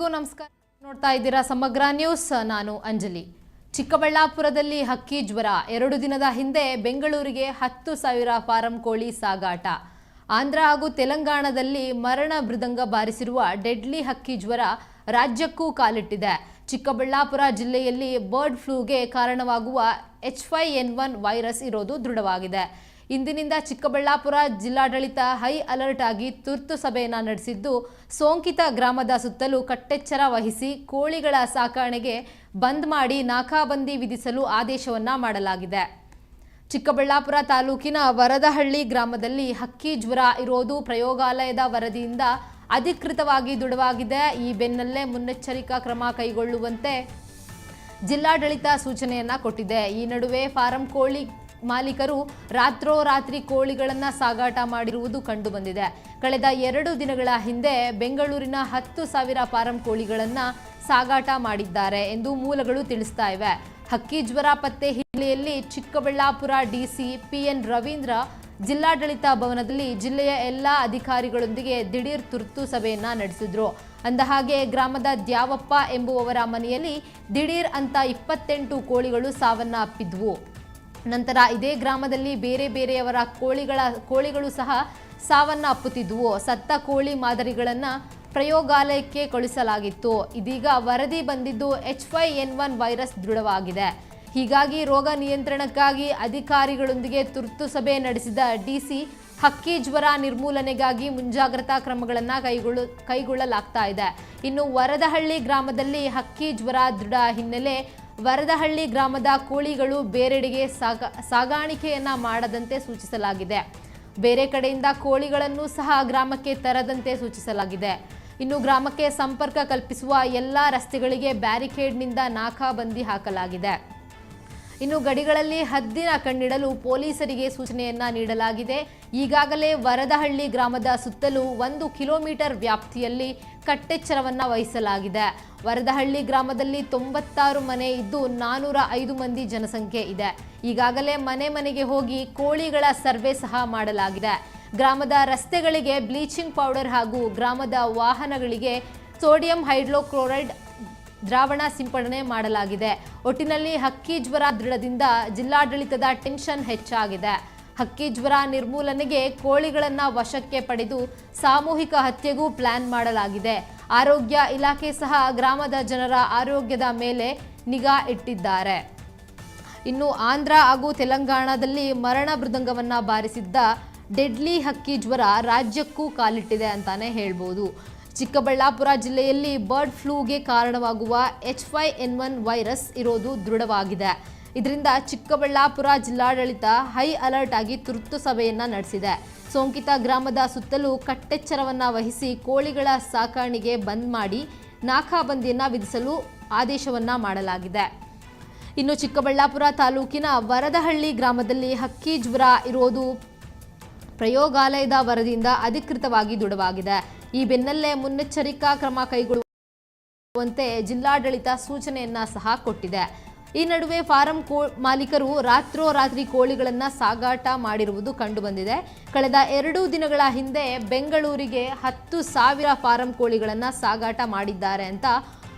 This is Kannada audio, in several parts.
ಎಲ್ರಿಗೂ ನಮಸ್ಕಾರ. ನೋಡ್ತಾ ಇದ್ದೀರಾ ಸಮಗ್ರ ನ್ಯೂಸ್. ನಾನು ಅಂಜಲಿ. ಚಿಕ್ಕಬಳ್ಳಾಪುರದಲ್ಲಿ ಹಕ್ಕಿ ಜ್ವರ. ಎರಡು ದಿನದ ಹಿಂದೆ ಬೆಂಗಳೂರಿಗೆ ಹತ್ತು ಸಾವಿರ ಫಾರಂ ಕೋಳಿ ಸಾಗಾಟ. ಆಂಧ್ರ ಹಾಗೂ ತೆಲಂಗಾಣದಲ್ಲಿ ಮರಣ ಮೃದಂಗ ಬಾರಿಸಿರುವ ಡೆಡ್ಲಿ ಹಕ್ಕಿ ಜ್ವರ ರಾಜ್ಯಕ್ಕೂ ಕಾಲಿಟ್ಟಿದೆ. ಚಿಕ್ಕಬಳ್ಳಾಪುರ ಜಿಲ್ಲೆಯಲ್ಲಿ ಬರ್ಡ್ ಫ್ಲೂಗೆ ಕಾರಣವಾಗುವ H five N one virus ಇರೋದು ದೃಢವಾಗಿದೆ. ಇಂದಿನಿಂದ ಚಿಕ್ಕಬಳ್ಳಾಪುರ ಜಿಲ್ಲಾಡಳಿತ ಹೈ ಅಲರ್ಟ್ ಆಗಿ ತುರ್ತು ಸಭೆಯನ್ನು ನಡೆಸಿದ್ದು, ಸೋಂಕಿತ ಗ್ರಾಮದ ಸುತ್ತಲೂ ಕಟ್ಟೆಚ್ಚರ ವಹಿಸಿ ಕೋಳಿಗಳ ಸಾಕಾಣೆಗೆ ಬಂದ್ ಮಾಡಿ ನಾಕಾಬಂದಿ ವಿಧಿಸಲು ಆದೇಶವನ್ನ ಮಾಡಲಾಗಿದೆ. ಚಿಕ್ಕಬಳ್ಳಾಪುರ ತಾಲೂಕಿನ ವರದಹಳ್ಳಿ ಗ್ರಾಮದಲ್ಲಿ ಹಕ್ಕಿ ಜ್ವರ ಇರೋದು ಪ್ರಯೋಗಾಲಯದ ವರದಿಯಿಂದ ಅಧಿಕೃತವಾಗಿ ದೃಢವಾಗಿದೆ ಈ ಬೆನ್ನಲ್ಲೇ ಮುನ್ನೆಚ್ಚರಿಕಾ ಕ್ರಮ ಕೈಗೊಳ್ಳುವಂತೆ ಜಿಲ್ಲಾಡಳಿತ ಸೂಚನೆಯನ್ನ ಕೊಟ್ಟಿದೆ. ಈ ನಡುವೆ ಫಾರಂ ಕೋಳಿ ಮಾಲೀಕರು ರಾತ್ರೋರಾತ್ರಿ ಕೋಳಿಗಳನ್ನು ಸಾಗಾಟ ಮಾಡಿರುವುದು ಕಂಡುಬಂದಿದೆ. ಕಳೆದ ಎರಡು ದಿನಗಳ ಹಿಂದೆ ಬೆಂಗಳೂರಿನ ಹತ್ತು ಸಾವಿರ ಫಾರಂ ಕೋಳಿಗಳನ್ನು ಸಾಗಾಟ ಮಾಡಿದ್ದಾರೆ ಎಂದು ಮೂಲಗಳು ತಿಳಿಸ್ತಾ ಇವೆ. ಹಕ್ಕಿ ಜ್ವರ ಪತ್ತೆ ಹಿನ್ನೆಲೆಯಲ್ಲಿ ಚಿಕ್ಕಬಳ್ಳಾಪುರ ಡಿಸಿ ಪಿಎನ್ ರವೀಂದ್ರ ಜಿಲ್ಲಾಡಳಿತ ಭವನದಲ್ಲಿ ಜಿಲ್ಲೆಯ ಎಲ್ಲ ಅಧಿಕಾರಿಗಳೊಂದಿಗೆ ದಿಢೀರ್ ತುರ್ತು ಸಭೆಯನ್ನ ನಡೆಸಿದ್ರು. ಅಂದಹಾಗೆ ಗ್ರಾಮದ ದ್ಯಾವಪ್ಪ ಎಂಬುವವರ ಮನೆಯಲ್ಲಿ ದಿಢೀರ್ ಅಂತ ಇಪ್ಪತ್ತೆಂಟು ಕೋಳಿಗಳು ಸಾವನ್ನಪ್ಪಿದ್ವು. ನಂತರ ಇದೇ ಗ್ರಾಮದಲ್ಲಿ ಬೇರೆ ಬೇರೆಯವರ ಕೋಳಿಗಳ, ಕೋಳಿಗಳು ಸಹ ಸಾವನ್ನಪ್ಪುತ್ತಿದ್ವು ಸತ್ತ ಕೋಳಿ ಮಾದರಿಗಳನ್ನು ಪ್ರಯೋಗಾಲಯಕ್ಕೆ ಕಳುಹಿಸಲಾಗಿತ್ತು. ಇದೀಗ ವರದಿ ಬಂದಿದ್ದು H five N one virus ದೃಢವಾಗಿದೆ. ಹೀಗಾಗಿ ರೋಗ ನಿಯಂತ್ರಣಕ್ಕಾಗಿ ಅಧಿಕಾರಿಗಳೊಂದಿಗೆ ತುರ್ತು ಸಭೆ ನಡೆಸಿದ ಡಿಸಿ ಹಕ್ಕಿ ಜ್ವರ ನಿರ್ಮೂಲನೆಗಾಗಿ ಮುಂಜಾಗ್ರತಾ ಕ್ರಮಗಳನ್ನು ಕೈಗೊಳ್ಳು, ಕೈಗೊಳ್ಳಲಾಗ್ತಾ ಇದೆ. ಇನ್ನು ವರದಹಳ್ಳಿ ಗ್ರಾಮದಲ್ಲಿ ಹಕ್ಕಿ ಜ್ವರ ದೃಢ ಹಿನ್ನೆಲೆ ವರದಹಳ್ಳಿ ಗ್ರಾಮದ ಕೋಳಿಗಳು ಬೇರೆಡೆಗೆ ಸಾಗ ಸಾಗಾಣಿಕೆಯನ್ನ ಮಾಡದಂತೆ ಸೂಚಿಸಲಾಗಿದೆ. ಬೇರೆ ಕಡೆಯಿಂದ ಕೋಳಿಗಳನ್ನು ಸಹ ಗ್ರಾಮಕ್ಕೆ ತರದಂತೆ ಸೂಚಿಸಲಾಗಿದೆ. ಇನ್ನು ಗ್ರಾಮಕ್ಕೆ ಸಂಪರ್ಕ ಕಲ್ಪಿಸುವ ಎಲ್ಲ ರಸ್ತೆಗಳಿಗೆ ಬ್ಯಾರಿಕೇಡ್ನಿಂದ ನಾಕಾಬಂದಿ ಹಾಕಲಾಗಿದೆ. ಇನ್ನು ಗಡಿಗಳಲ್ಲಿ ಹದ್ದಿನ ಕಣ್ಣಿಡಲು ಪೊಲೀಸರಿಗೆ ಸೂಚನೆಯನ್ನ ನೀಡಲಾಗಿದೆ. ಈಗಾಗಲೇ ವರದಹಳ್ಳಿ ಗ್ರಾಮದ ಸುತ್ತಲೂ ಒಂದು ಕಿಲೋಮೀಟರ್ ವ್ಯಾಪ್ತಿಯಲ್ಲಿ ಕಟ್ಟೆಚ್ಚರವನ್ನ ವಹಿಸಲಾಗಿದೆ. ವರದಹಳ್ಳಿ ಗ್ರಾಮದಲ್ಲಿ ತೊಂಬತ್ತಾರು ಮನೆ ಇದ್ದು ನಾನೂರ ಐದು ಮಂದಿ ಜನಸಂಖ್ಯೆ ಇದೆ. ಈಗಾಗಲೇ ಮನೆ ಮನೆಗೆ ಹೋಗಿ ಕೋಳಿಗಳ ಸರ್ವೆ ಸಹ ಮಾಡಲಾಗಿದೆ. ಗ್ರಾಮದ ರಸ್ತೆಗಳಿಗೆ ಬ್ಲೀಚಿಂಗ್ ಪೌಡರ್ ಹಾಗೂ ಗ್ರಾಮದ ವಾಹನಗಳಿಗೆ ಸೋಡಿಯಂ ಹೈಡ್ರೋಕ್ಲೋರೈಡ್ ದ್ರಾವಣ ಸಿಂಪಡಣೆ ಮಾಡಲಾಗಿದೆ. ಒಟ್ಟಿನಲ್ಲಿ ಹಕ್ಕಿ ಜ್ವರ ದೃಢದಿಂದ ಜಿಲ್ಲಾಡಳಿತದ ಟೆನ್ಷನ್ ಹೆಚ್ಚಾಗಿದೆ. ಹಕ್ಕಿ ಜ್ವರ ನಿರ್ಮೂಲನೆಗೆ ಕೋಳಿಗಳನ್ನು ವಶಕ್ಕೆ ಪಡೆದು ಸಾಮೂಹಿಕ ಹತ್ಯೆಗೂ ಪ್ಲಾನ್ ಮಾಡಲಾಗಿದೆ. ಆರೋಗ್ಯ ಇಲಾಖೆ ಸಹ ಗ್ರಾಮದ ಜನರ ಆರೋಗ್ಯದ ಮೇಲೆ ನಿಗಾ ಇಟ್ಟಿದ್ದಾರೆ. ಇನ್ನು ಆಂಧ್ರ ಹಾಗೂ ತೆಲಂಗಾಣದಲ್ಲಿ ಮರಣ ಮೃದಂಗವನ್ನು ಬಾರಿಸಿದ್ದ ಡೆಡ್ಲಿ ಹಕ್ಕಿ ಜ್ವರ ರಾಜ್ಯಕ್ಕೂ ಕಾಲಿಟ್ಟಿದೆ ಅಂತಾನೆ ಹೇಳ್ಬೋದು. ಚಿಕ್ಕಬಳ್ಳಾಪುರ ಜಿಲ್ಲೆಯಲ್ಲಿ ಬರ್ಡ್ ಫ್ಲೂಗೆ ಕಾರಣವಾಗುವ H five N one virus ಇರೋದು ದೃಢವಾಗಿದೆ. ಇದರಿಂದ ಚಿಕ್ಕಬಳ್ಳಾಪುರ ಜಿಲ್ಲಾಡಳಿತ ಹೈ ಅಲರ್ಟ್ ಆಗಿ ತುರ್ತು ಸಭೆಯನ್ನ ನಡೆಸಿದೆ. ಸೋಂಕಿತ ಗ್ರಾಮದ ಸುತ್ತಲೂ ಕಟ್ಟೆಚ್ಚರವನ್ನ ವಹಿಸಿ ಕೋಳಿಗಳ ಸಾಕಾಣಿಕೆ ಬಂದ್ ಮಾಡಿ ನಾಕಾಬಂದಿಯನ್ನ ವಿಧಿಸಲು ಆದೇಶವನ್ನ ಮಾಡಲಾಗಿದೆ. ಇನ್ನು ಚಿಕ್ಕಬಳ್ಳಾಪುರ ತಾಲೂಕಿನ ವರದಹಳ್ಳಿ ಗ್ರಾಮದಲ್ಲಿ ಹಕ್ಕಿ ಜ್ವರ ಇರೋದು ಪ್ರಯೋಗಾಲಯದ ವರದಿಯಿಂದ ಅಧಿಕೃತವಾಗಿ ದೃಢವಾಗಿದೆ. ಈ ಬೆನ್ನಲ್ಲೇ ಮುನ್ನೆಚ್ಚರಿಕಾ ಕ್ರಮ ಕೈಗೊಳ್ಳುವಂತೆ ಜಿಲ್ಲಾಡಳಿತ ಸೂಚನೆಯನ್ನ ಸಹ ಕೊಟ್ಟಿದೆ. ಈ ನಡುವೆ ಫಾರಂ ಕೋ ಮಾಲೀಕರು ರಾತ್ರೋರಾತ್ರಿ ಕೋಳಿಗಳನ್ನು ಸಾಗಾಟ ಮಾಡಿರುವುದು ಕಂಡುಬಂದಿದೆ. ಕಳೆದ ಎರಡು ದಿನಗಳ ಹಿಂದೆ ಬೆಂಗಳೂರಿಗೆ ಹತ್ತು ಸಾವಿರ ಫಾರಂ ಕೋಳಿಗಳನ್ನು ಸಾಗಾಟ ಮಾಡಿದ್ದಾರೆ ಅಂತ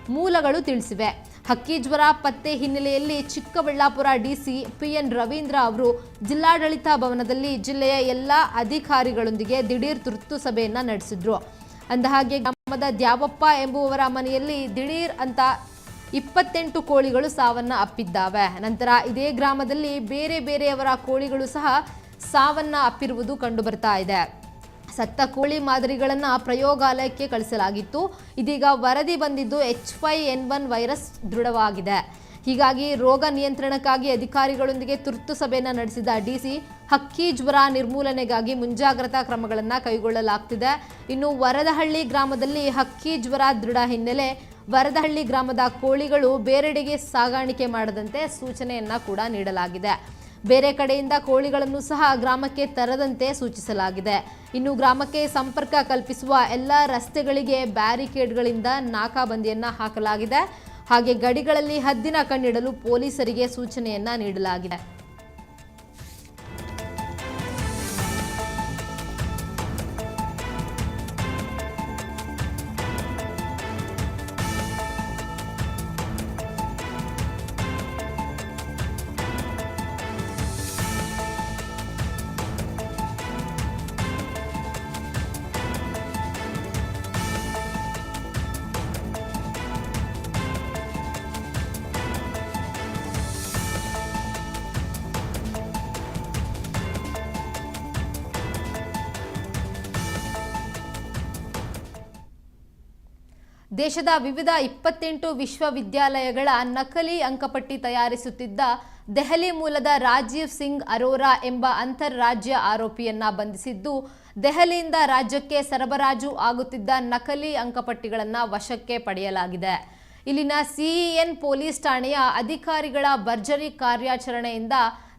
ಮೂಲಗಳು ತಿಳಿಸಿವೆ. ಹಕ್ಕಿ ಜ್ವರ ಪತ್ತೆ ಹಿನ್ನೆಲೆಯಲ್ಲಿ ಚಿಕ್ಕಬಳ್ಳಾಪುರ ಡಿಸಿ ಪಿಎನ್ ರವೀಂದ್ರ ಅವರು ಜಿಲ್ಲಾಡಳಿತ ಭವನದಲ್ಲಿ ಜಿಲ್ಲೆಯ ಎಲ್ಲ ಅಧಿಕಾರಿಗಳೊಂದಿಗೆ ದಿಢೀರ್ ತುರ್ತು ಸಭೆಯನ್ನ ನಡೆಸಿದ್ರು. ಅಂದಹಾಗೆ ಗ್ರಾಮದ ದ್ಯಾವಪ್ಪ ಎಂಬುವವರ ಮನೆಯಲ್ಲಿ ದಿಢೀರ್ ಅಂತ ಇಪ್ಪತ್ತೆಂಟು ಕೋಳಿಗಳು ಸಾವನ್ನ ಅಪ್ಪಿದ್ದಾವೆ. ನಂತರ ಇದೇ ಗ್ರಾಮದಲ್ಲಿ ಬೇರೆ ಬೇರೆಯವರ ಕೋಳಿಗಳು ಸಹ ಸಾವನ್ನ ಅಪ್ಪಿರುವುದು ಕಂಡು ಬರ್ತಾ ಇದೆ. ಸತ್ತ ಕೋಳಿ ಮಾದರಿಗಳನ್ನು ಪ್ರಯೋಗಾಲಯಕ್ಕೆ ಕಳಿಸಲಾಗಿತ್ತು. ಇದೀಗ ವರದಿ ಬಂದಿದ್ದು H five N one virus ದೃಢವಾಗಿದೆ. ಹೀಗಾಗಿ ರೋಗ ನಿಯಂತ್ರಣಕ್ಕಾಗಿ ಅಧಿಕಾರಿಗಳೊಂದಿಗೆ ತುರ್ತು ಸಭೆಯನ್ನು ನಡೆಸಿದ ಡಿಸಿ ಹಕ್ಕಿ ಜ್ವರ ನಿರ್ಮೂಲನೆಗಾಗಿ ಮುಂಜಾಗ್ರತಾ ಕ್ರಮಗಳನ್ನು ಕೈಗೊಳ್ಳಲಾಗ್ತಿದೆ. ಇನ್ನು ವರದಹಳ್ಳಿ ಗ್ರಾಮದಲ್ಲಿ ಹಕ್ಕಿ ಜ್ವರ ದೃಢ ಹಿನ್ನೆಲೆ ವರದಹಳ್ಳಿ ಗ್ರಾಮದ ಕೋಳಿಗಳು ಬೇರೆಡೆಗೆ ಸಾಗಾಣಿಕೆ ಮಾಡದಂತೆ ಸೂಚನೆಯನ್ನು ಕೂಡ ನೀಡಲಾಗಿದೆ. ಬೇರೆ ಕಡೆಯಿಂದ ಕೋಳಿಗಳನ್ನು ಸಹ ಗ್ರಾಮಕ್ಕೆ ತರದಂತೆ ಸೂಚಿಸಲಾಗಿದೆ. ಇನ್ನು ಗ್ರಾಮಕ್ಕೆ ಸಂಪರ್ಕ ಕಲ್ಪಿಸುವ ಎಲ್ಲ ರಸ್ತೆಗಳಿಗೆ ಬ್ಯಾರಿಕೇಡ್ಗಳಿಂದ ನಾಕಾಬಂದಿಯನ್ನು ಹಾಕಲಾಗಿದೆ. ಹಾಗೆ ಗಡಿಗಳಲ್ಲಿ ಹದ್ದಿನ ಕಣ್ಣಿಡಲು ಪೊಲೀಸರಿಗೆ ಸೂಚನೆಯನ್ನ ನೀಡಲಾಗಿದೆ. ದೇಶದ ವಿವಿಧ ಇಪ್ಪತ್ತೆಂಟು ವಿಶ್ವವಿದ್ಯಾಲಯಗಳ ನಕಲಿ ಅಂಕಪಟ್ಟಿ ತಯಾರಿಸುತ್ತಿದ್ದ ದೆಹಲಿ ಮೂಲದ ರಾಜೀವ್ ಸಿಂಗ್ ಅರೋರಾ ಎಂಬ ಅಂತಾರಾಜ್ಯ ಆರೋಪಿಯನ್ನ ಬಂಧಿಸಿದ್ದು, ದೆಹಲಿಯಿಂದ ರಾಜ್ಯಕ್ಕೆ ಸರಬರಾಜು ಆಗುತ್ತಿದ್ದ ನಕಲಿ ಅಂಕಪಟ್ಟಿಗಳನ್ನು ವಶಕ್ಕೆ ಪಡೆಯಲಾಗಿದೆ. ಇಲ್ಲಿನ ಸಿಇಎನ್ ಪೊಲೀಸ್ ಠಾಣೆಯ ಅಧಿಕಾರಿಗಳ ಭರ್ಜರಿ ಕಾರ್ಯಾಚರಣೆಯಿಂದ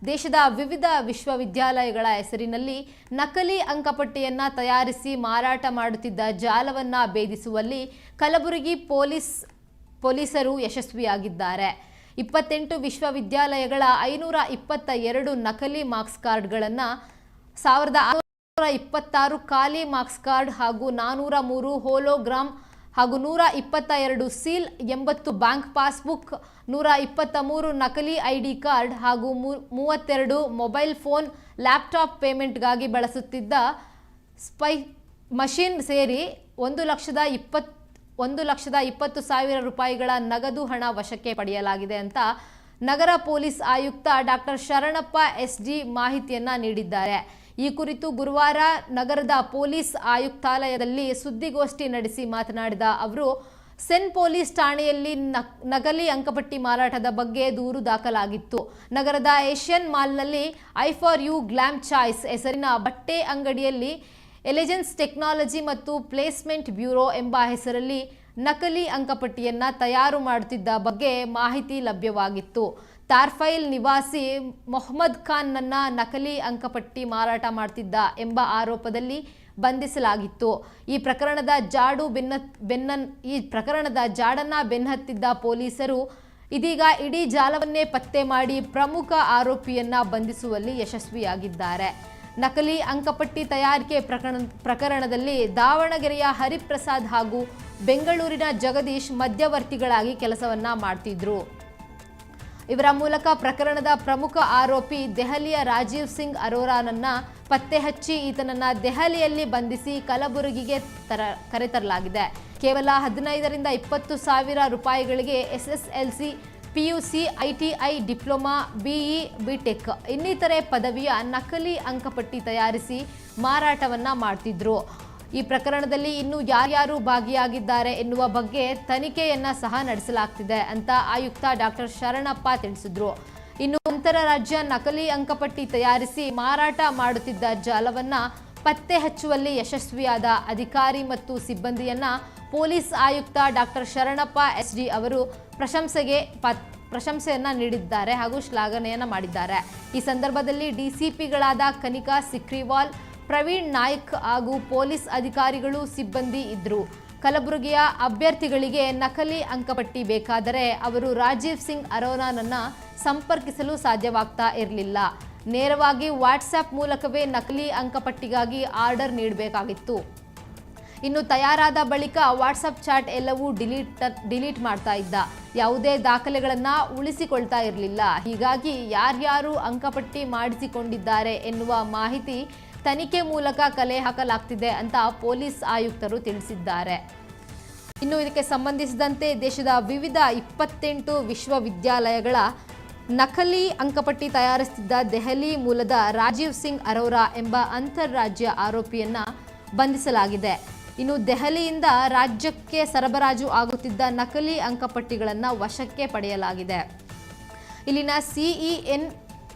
ದೇಶದ ವಿವಿಧ ವಿಶ್ವವಿದ್ಯಾಲಯಗಳ ಹೆಸರಿನಲ್ಲಿ ನಕಲಿ ಅಂಕಪಟ್ಟಿಯನ್ನ ತಯಾರಿಸಿ ಮಾರಾಟ ಮಾಡುತ್ತಿದ್ದ ಜಾಲವನ್ನ ಭೇದಿಸುವಲ್ಲಿ ಕಲಬುರಗಿ ಪೊಲೀಸ್, ಪೊಲೀಸರು ಯಶಸ್ವಿಯಾಗಿದ್ದಾರೆ. ಇಪ್ಪತ್ತೆಂಟು ವಿಶ್ವವಿದ್ಯಾಲಯಗಳ ಐನೂರ ಇಪ್ಪತ್ತ ಎರಡು ನಕಲಿ ಮಾರ್ಕ್ಸ್ ಕಾರ್ಡ್ಗಳನ್ನು ಸಾವಿರದ ಆರುನೂರ ಇಪ್ಪತ್ತಾರು ಖಾಲಿ ಮಾರ್ಕ್ಸ್ ಕಾರ್ಡ್ ಹಾಗೂ ನಾನೂರ ಮೂರು ಹೋಲೋಗ್ರಾಮ್ ಹಾಗೂ ನೂರ ಇಪ್ಪತ್ತ ಎರಡು ಸೀಲ್, ಎಂಬತ್ತು ಬ್ಯಾಂಕ್ ಪಾಸ್ಬುಕ್, ನೂರ ಇಪ್ಪತ್ತ ಮೂರು ನಕಲಿ ಐ ಡಿ ಕಾರ್ಡ್ ಹಾಗೂ ಮೂವತ್ತೆರಡು ಮೊಬೈಲ್ ಫೋನ್, ಲ್ಯಾಪ್ಟಾಪ್ ಪೇಮೆಂಟ್ಗಾಗಿ ಬಳಸುತ್ತಿದ್ದ ಸ್ಪೈ, ಮಷಿನ್ ಸೇರಿ ಒಂದು ಲಕ್ಷದ ಇಪ್ಪತ್, ಒಂದು ಲಕ್ಷದ ಇಪ್ಪತ್ತು ಸಾವಿರ ರೂಪಾಯಿಗಳ ನಗದು ಹಣ ವಶಕ್ಕೆ ಪಡೆಯಲಾಗಿದೆ ಅಂತ ನಗರ ಪೊಲೀಸ್ ಆಯುಕ್ತ ಡಾಕ್ಟರ್ ಶರಣಪ್ಪ ಎಸ್ ಡಿ ಮಾಹಿತಿಯನ್ನು ನೀಡಿದ್ದಾರೆ. ಈ ಕುರಿತು ಗುರುವಾರ ನಗರದ ಪೊಲೀಸ್ ಆಯುಕ್ತಾಲಯದಲ್ಲಿ ಸುದ್ದಿಗೋಷ್ಠಿ ನಡೆಸಿ ಮಾತನಾಡಿದ ಅವರು, ಸೆನ್ ಪೊಲೀಸ್ ಠಾಣೆಯಲ್ಲಿ ನಕ್- ನಕಲಿ ಅಂಕಪಟ್ಟಿ ಮಾರಾಟದ ಬಗ್ಗೆ ದೂರು ದಾಖಲಾಗಿತ್ತು. ನಗರದ Asian ಮಾಲ್ನಲ್ಲಿ I for you glam choice ಹೆಸರಿನ ಬಟ್ಟೆ ಅಂಗಡಿಯಲ್ಲಿ ಎಲಿಜೆನ್ಸ್ ಟೆಕ್ನಾಲಜಿ ಮತ್ತು ಪ್ಲೇಸ್ಮೆಂಟ್ ಬ್ಯೂರೋ ಎಂಬ ಹೆಸರಲ್ಲಿ ನಕಲಿ ಅಂಕಪಟ್ಟಿಯನ್ನು ತಯಾರು ಮಾಡುತ್ತಿದ್ದ ಬಗ್ಗೆ ಮಾಹಿತಿ ಲಭ್ಯವಾಗಿತ್ತು. ತಾರ್ಫೈಲ್ ನಿವಾಸಿ ಮೊಹಮ್ಮದ್ ಖಾನ್ನನ್ನ ನಕಲಿ ಅಂಕಪಟ್ಟಿ ಮಾರಾಟ ಮಾಡ್ತಿದ್ದ ಎಂಬ ಆರೋಪದಲ್ಲಿ ಬಂಧಿಸಲಾಗಿತ್ತು. ಈ ಪ್ರಕರಣದ ಜಾಡು ಬೆನ್ನ, ಬೆನ್ನನ್, ಈ ಪ್ರಕರಣದ ಜಾಡನ್ನ ಬೆನ್ನಹತ್ತಿದ್ದ ಪೊಲೀಸರು ಇದೀಗ ಇಡೀ ಜಾಲವನ್ನೇ ಪತ್ತೆ ಮಾಡಿ ಪ್ರಮುಖ ಆರೋಪಿಯನ್ನ ಬಂಧಿಸುವಲ್ಲಿ ಯಶಸ್ವಿಯಾಗಿದ್ದಾರೆ. ನಕಲಿ ಅಂಕಪಟ್ಟಿ ತಯಾರಿಕೆ ಪ್ರಕರಣ, ಪ್ರಕರಣದಲ್ಲಿ ದಾವಣಗೆರೆಯ ಹರಿಪ್ರಸಾದ್ ಹಾಗೂ ಬೆಂಗಳೂರಿನ ಜಗದೀಶ್ ಮಧ್ಯವರ್ತಿಗಳಾಗಿ ಕೆಲಸವನ್ನ ಮಾಡ್ತಿದ್ರು. ಇವರ ಮೂಲಕ ಪ್ರಕರಣದ ಪ್ರಮುಖ ಆರೋಪಿ ದೆಹಲಿಯ ರಾಜೀವ್ ಸಿಂಗ್ ಅರೋರಾನನ್ನ ಪತ್ತೆ ಹಚ್ಚಿ ಈತನನ್ನ ದೆಹಲಿಯಲ್ಲಿ ಬಂಧಿಸಿ ಕಲಬುರಗಿಗೆ ತರ, ಕರೆತರಲಾಗಿದೆ. ಕೇವಲ ಹದಿನೈದರಿಂದ ಇಪ್ಪತ್ತು ಸಾವಿರ ರೂಪಾಯಿಗಳಿಗೆ SSLC, PUC ITI diploma, BE, BTech ಇನ್ನಿತರೆ ಪದವಿಯ ನಕಲಿ ಅಂಕಪಟ್ಟಿ ತಯಾರಿಸಿ ಮಾರಾಟವನ್ನ ಮಾಡ್ತಿದ್ರು. ಈ ಪ್ರಕರಣದಲ್ಲಿ ಇನ್ನು ಯಾರ್ಯಾರು ಭಾಗಿಯಾಗಿದ್ದಾರೆ ಎನ್ನುವ ಬಗ್ಗೆ ತನಿಖೆಯನ್ನ ಸಹ ನಡೆಸಲಾಗ್ತಿದೆ ಅಂತ ಆಯುಕ್ತ ಡಾಕ್ಟರ್ ಶರಣಪ್ಪ ತಿಳಿಸಿದ್ರು. ಇನ್ನು ಅಂತರರಾಜ್ಯ ನಕಲಿ ಅಂಕಪಟ್ಟಿ ತಯಾರಿಸಿ ಮಾರಾಟ ಮಾಡುತ್ತಿದ್ದ ಜಾಲವನ್ನ ಪತ್ತೆ ಹಚ್ಚುವಲ್ಲಿ ಯಶಸ್ವಿಯಾದ ಅಧಿಕಾರಿ ಮತ್ತು ಸಿಬ್ಬಂದಿಯನ್ನ ಪೊಲೀಸ್ ಆಯುಕ್ತ ಡಾಕ್ಟರ್ ಶರಣಪ್ಪ ಎಸ್ ಡಿ ಅವರು ಪ್ರಶಂಸೆಗೆ ಪ್ರಶಂಸೆಯನ್ನ ನೀಡಿದ್ದಾರೆ ಹಾಗೂ ಶ್ಲಾಘನೆಯನ್ನ ಮಾಡಿದ್ದಾರೆ. ಈ ಸಂದರ್ಭದಲ್ಲಿ ಡಿಸಿಪಿಗಳಾದ ಕನಿಕಾ ಸಿಕ್ರಿವಾಲ್ ಪ್ರವೀಣ್ ನಾಯ್ಕ್ ಹಾಗೂ ಪೊಲೀಸ್ ಅಧಿಕಾರಿಗಳು ಸಿಬ್ಬಂದಿ ಇದ್ರು. ಕಲಬುರಗಿಯ ಅಭ್ಯರ್ಥಿಗಳಿಗೆ ನಕಲಿ ಅಂಕಪಟ್ಟಿ ಬೇಕಾದರೆ ಅವರು ರಾಜೀವ್ ಸಿಂಗ್ ಅರೋನಾನನ್ನು ಸಂಪರ್ಕಿಸಲು ಸಾಧ್ಯವಾಗ್ತಾ ಇರಲಿಲ್ಲ. ನೇರವಾಗಿ ವಾಟ್ಸ್ಆ್ಯಪ್ ಮೂಲಕವೇ ನಕಲಿ ಅಂಕಪಟ್ಟಿಗಾಗಿ ಆರ್ಡರ್ ನೀಡಬೇಕಾಗಿತ್ತು. ಇನ್ನು ತಯಾರಾದ ಬಳಿಕ ವಾಟ್ಸಪ್ ಚಾಟ್ ಎಲ್ಲವೂ ಡಿಲೀಟ್ ಡಿಲೀಟ್ ಮಾಡ್ತಾ ಇದ್ದ. ಯಾವುದೇ ದಾಖಲೆಗಳನ್ನು ಉಳಿಸಿಕೊಳ್ತಾ ಇರಲಿಲ್ಲ. ಹೀಗಾಗಿ ಯಾರ್ಯಾರು ಅಂಕಪಟ್ಟಿ ಮಾಡಿಸಿಕೊಂಡಿದ್ದಾರೆ ಎನ್ನುವ ಮಾಹಿತಿ ತನಿಖೆ ಮೂಲಕ ಕಲೆ ಹಾಕಲಾಗ್ತಿದೆ ಅಂತ ಪೊಲೀಸ್ ಆಯುಕ್ತರು ತಿಳಿಸಿದ್ದಾರೆ. ಇನ್ನು ಇದಕ್ಕೆ ಸಂಬಂಧಿಸಿದಂತೆ ದೇಶದ ವಿವಿಧ ಇಪ್ಪತ್ತೆಂಟು ವಿಶ್ವವಿದ್ಯಾಲಯಗಳ ನಕಲಿ ಅಂಕಪಟ್ಟಿ ತಯಾರಿಸುತ್ತಿದ್ದ ದೆಹಲಿ ಮೂಲದ ರಾಜೀವ್ ಸಿಂಗ್ ಅರೋರಾ ಎಂಬ ಅಂತಾರಾಜ್ಯ ಆರೋಪಿಯನ್ನ ಬಂಧಿಸಲಾಗಿದೆ. ಇನ್ನು ದೆಹಲಿಯಿಂದ ರಾಜ್ಯಕ್ಕೆ ಸರಬರಾಜು ಆಗುತ್ತಿದ್ದ ನಕಲಿ ಅಂಕಪಟ್ಟಿಗಳನ್ನು ವಶಕ್ಕೆ ಪಡೆಯಲಾಗಿದೆ. ಇಲ್ಲಿನ ಸಿಇಎನ್